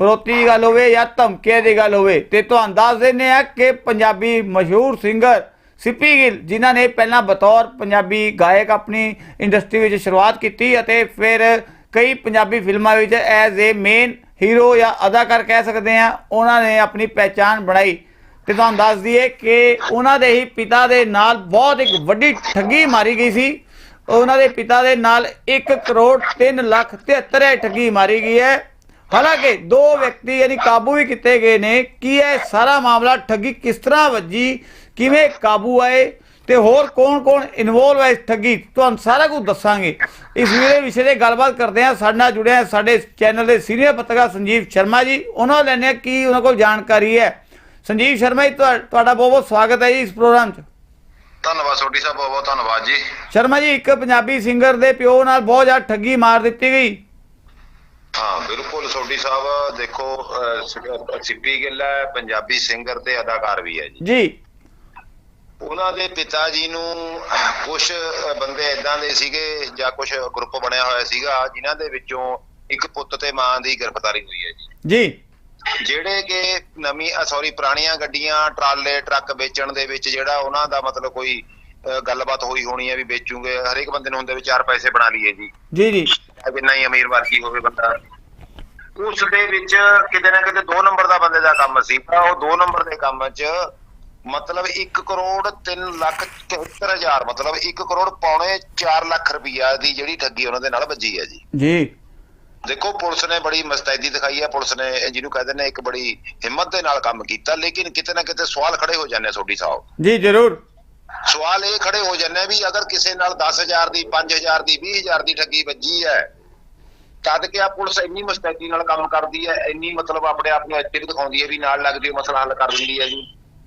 ਫਰੋਤੀ ਦੀ ਗੱਲ ਹੋਵੇ ਜਾਂ ਧਮਕੇ ਦੀ ਗੱਲ ਹੋਵੇ, ਤੇ ਤੁਹਾਨੂੰ ਦੱਸ ਦਿੰਦੇ ਆ ਕਿ ਪੰਜਾਬੀ ਮਸ਼ਹੂਰ ਸਿੰਗਰ ਸਿੱਪੀ ਗਿੱਲ, ਜਿਨ੍ਹਾਂ ਨੇ ਪਹਿਲਾਂ ਬਤੌਰ ਪੰਜਾਬੀ ਗਾਇਕ ਆਪਣੀ ਇੰਡਸਟਰੀ ਵਿੱਚ ਸ਼ੁਰੂਆਤ ਕੀਤੀ ਅਤੇ ਫਿਰ ਕਈ ਪੰਜਾਬੀ ਫਿਲਮਾਂ ਵਿੱਚ ਐਜ਼ ਏ ਮੇਨ ਹੀਰੋ ਜਾਂ ਅਦਾਕਾਰ ਕਹਿ ਸਕਦੇ ਆ ਉਹਨਾਂ ਨੇ ਆਪਣੀ ਪਹਿਚਾਣ ਬਣਾਈ। ਤੇ ਤੁਹਾਨੂੰ ਦੱਸ ਦਈਏ ਕਿ ਉਹਨਾਂ ਦੇ ਹੀ ਪਿਤਾ ਦੇ ਨਾਲ ਬਹੁਤ ਇੱਕ ਵੱਡੀ ਠੱਗੀ ਮਾਰੀ ਗਈ ਸੀ। ਉਹਨਾਂ ਦੇ ਪਿਤਾ ਦੇ ਨਾਲ 1 ਕਰੋੜ 3 ਲੱਖ 73 ਠੱਗੀ ਮਾਰੀ ਗਈ ਹੈ। ਹਾਲਾਂਕਿ ਦੋ ਵਿਅਕਤੀ ਯਾਨੀ ਕਾਬੂ ਵੀ ਕੀਤੇ ਗਏ ਨੇ। ਕੀ ਇਹ ਸਾਰਾ ਮਾਮਲਾ ਠੱਗੀ ਕਿਸ ਤਰ੍ਹਾਂ ਵੱਜੀ? ਕਿਵੇਂ ਕਾਬੂ ਆਏ? ਤੇ ਹੋਰ ਕੌਣ-ਕੌਣ ਇਨਵੋਲਵ ਹੈ ਇਸ ਠੱਗੀ? ਤੁਹਾਨੂੰ ਸਾਰਾ ਕੁਝ ਦੱਸਾਂਗੇ। ਇਸ ਵੀਡੀਓ ਵਿਸ਼ੇ ਤੇ ਗੱਲਬਾਤ ਕਰਦੇ ਹਾਂ। ਸਾਡੇ ਨਾਲ ਜੁੜੇ ਆ ਸਾਡੇ ਚੈਨਲ ਦੇ ਸੀਨੀਅਰ ਪੱਤਰਕਾਰ ਸੰਜੀਵ ਸ਼ਰਮਾ ਜੀ। ਉਹਨਾਂ ਲੈਣੇ ਕੀ ਉਹਨਾਂ ਕੋਲ ਜਾਣਕਾਰੀ ਹੈ। ਸੰਜੀਵ ਸ਼ਰਮਾ ਜੀ ਤੁਹਾ- ਤੁਹਾਡਾ ਬਹੁਤ ਬਹੁਤ ਸਵਾਗਤ ਹੈ ਜੀ ਇਸ ਪ੍ਰੋਗਰਾਮ 'ਚ। ਧੰਨਵਾਦ ਸੋਢੀ ਸਾਹਿਬ ਬਹੁਤ ਬਹੁਤ ਧੰਨਵਾਦ ਜੀ। ਸ਼ਰਮਾ ਜੀ ਇੱਕ ਪੰਜਾਬੀ ਸਿੰਗਰ ਦੇ ਪਿਓ ਨਾਲ ਬਹੁਤ ਜ਼ਿਆਦਾ ਠੱਗੀ ਮਾਰ ਦਿੱਤੀ ਗਈ। ਹਾਂ ਬਿਲਕੁਲ ਸੋਢੀ ਸਾਹਿਬ ਦੇਖੋ ਸਿੱਪੀ ਗਿੱਲ ਹੈ ਪੰਜਾਬੀ ਸਿੰਗਰ ਤੇ ਅਦਾਕਾਰ ਵੀ ਹੈ ਜੀ। ਜੀ। ਉਹਨਾਂ ਦੇ ਪਿਤਾ ਜੀ ਨੂੰ ਕੁਝ ਬੰਦੇ ਇਦਾਂ ਦੇ ਸੀਗੇ ਜਾਂ ਕੁਝ ਗਰੁੱਪ ਬਣਿਆ ਹੋਇਆ ਸੀਗਾ ਜਿਨ੍ਹਾਂ ਦੇ ਵਿੱਚੋਂ ਇੱਕ ਪੁੱਤ ਤੇ ਮਾਂ ਦੀ ਗ੍ਰਿਫਤਾਰੀ ਹੋਈ ਹੈ ਜੀ। ਜੀ। ਜਿਹੜੇ ਕਿ ਨਵੀਂ ਸੌਰੀ ਪੁਰਾਣੀਆਂ ਗੱਡੀਆਂ ਟਰਾਲੇ ਟਰੱਕ ਵੇਚਣ ਦੇ ਵਿੱਚ ਜਿਹੜਾ ਉਹਨਾਂ ਦਾ ਮਤਲਬ ਕੋਈ ਗੱਲਬਾਤ ਹੋਈ ਹੋਣੀ ਹੈ ਵੀ ਵੇਚੂਗੇ ਹਰੇਕ ਬੰਦੇ ਨੂੰ ਹੁੰਦੇ ਵੀ ਚਾਰ ਪੈਸੇ ਬਣਾ ਲਈਏ ਜੀ। ਜੀ ਜੀ। ਜਿੰਨਾ ਹੀ ਅਮੀਰ ਵਰਗੀ ਹੋਵੇ ਬੰਦਾ। ਉਸ ਦੇ ਵਿੱਚ ਕਿਤੇ ਨਾ ਕਿਤੇ 2 ਨੰਬਰ ਦਾ ਬੰਦੇ ਦਾ ਕੰਮ ਸੀ ਤਾਂ ਉਹ 2 ਨੰਬਰ ਦੇ ਕੰਮ 'ਚ ਮਤਲਬ 1 ਕਰੋੜ 3 ਲੱਖ 74 ਹਜ਼ਾਰ ਮਤਲਬ 1 ਕਰੋੜ ਪੌਣੇ 4 ਲੱਖ ਰੁਪਈਆ ਦੀ ਜਿਹੜੀ ਠੱਗੀ ਉਹਨਾਂ ਦੇ ਨਾਲ ਵੱਜੀ ਹੈ ਜੀ। ਜੀ। ਦੇਖੋ ਪੁਲਿਸ ਨੇ ਬੜੀ ਮਸਤੈਦੀ ਦਿਖਾਈ ਹੈ ਪੁਲਿਸ ਨੇ ਜਿਹਨੂੰ ਕਹਿੰਦੇ ਨੇ ਇੱਕ ਬੜੀ ਹਿੰਮਤ ਦੇ ਨਾਲ ਕੰਮ ਕੀਤਾ ਲੇਕਿਨ ਕਿਤੇ ਨਾ ਕਿਤੇ ਸਵਾਲ ਖੜੇ ਹੋ ਜਾਂਦੇ ਸੋਢੀ ਸਾਹਿਬ। ਜੀ ਜ਼ਰੂਰ। ਸਵਾਲ ਇਹ ਖੜੇ ਹੋ ਜਾਂਦੇ ਆ ਵੀ ਅਗਰ ਕਿਸੇ ਨਾਲ 10000 ਦੀ 5000 ਦੀ 20000 ਦੀ ਠੱਗੀ ਵੱਜੀ ਹੈ, ਤਦ ਕਿ ਆ ਪੁਲਿਸ ਇੰਨੀ ਮੁਸਤੈਦੀ ਨਾਲ ਕੰਮ ਕਰਦੀ ਹੈ, ਇੰਨੀ ਮਤਲਬ ਆਪਣੇ ਆਪ ਨੂੰ ਐਕਟਿਵ ਦਿਖਾਉਂਦੀ ਹੈ ਵੀ ਨਾਲ ਲੱਗਦੀ ਉਹ ਮਸਲਾ ਹੱਲ ਕਰ ਦਿੰਦੀ ਹੈ ਜੀ,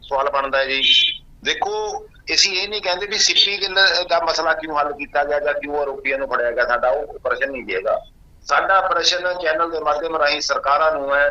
ਸਵਾਲ ਬਣਦਾ ਹੈ ਜੀ। ਦੇਖੋ, ਅਸੀਂ ਇਹ ਨਹੀਂ ਕਹਿੰਦੇ ਵੀ ਸਿੱਪੀ ਗਿੱਲ ਦਾ ਮਸਲਾ ਕਿਉਂ ਹੱਲ ਕੀਤਾ ਗਿਆ ਜਾਂ ਕਿਉਂ ਆਰੋਪੀਆਂ ਨੂੰ ਫੜਿਆ ਗਿਆ, ਸਾਡਾ ਉਹ ਪ੍ਰਸ਼ਨ ਨਹੀਂ ਦੇਗਾ ਸਾਡਾ ਪ੍ਰਸ਼ਨ ਚੈਨਲ ਦੇ ਮਾਧਿਅਮ ਰਾਹੀਂ ਸਰਕਾਰਾਂ ਨੂੰ ਹੈ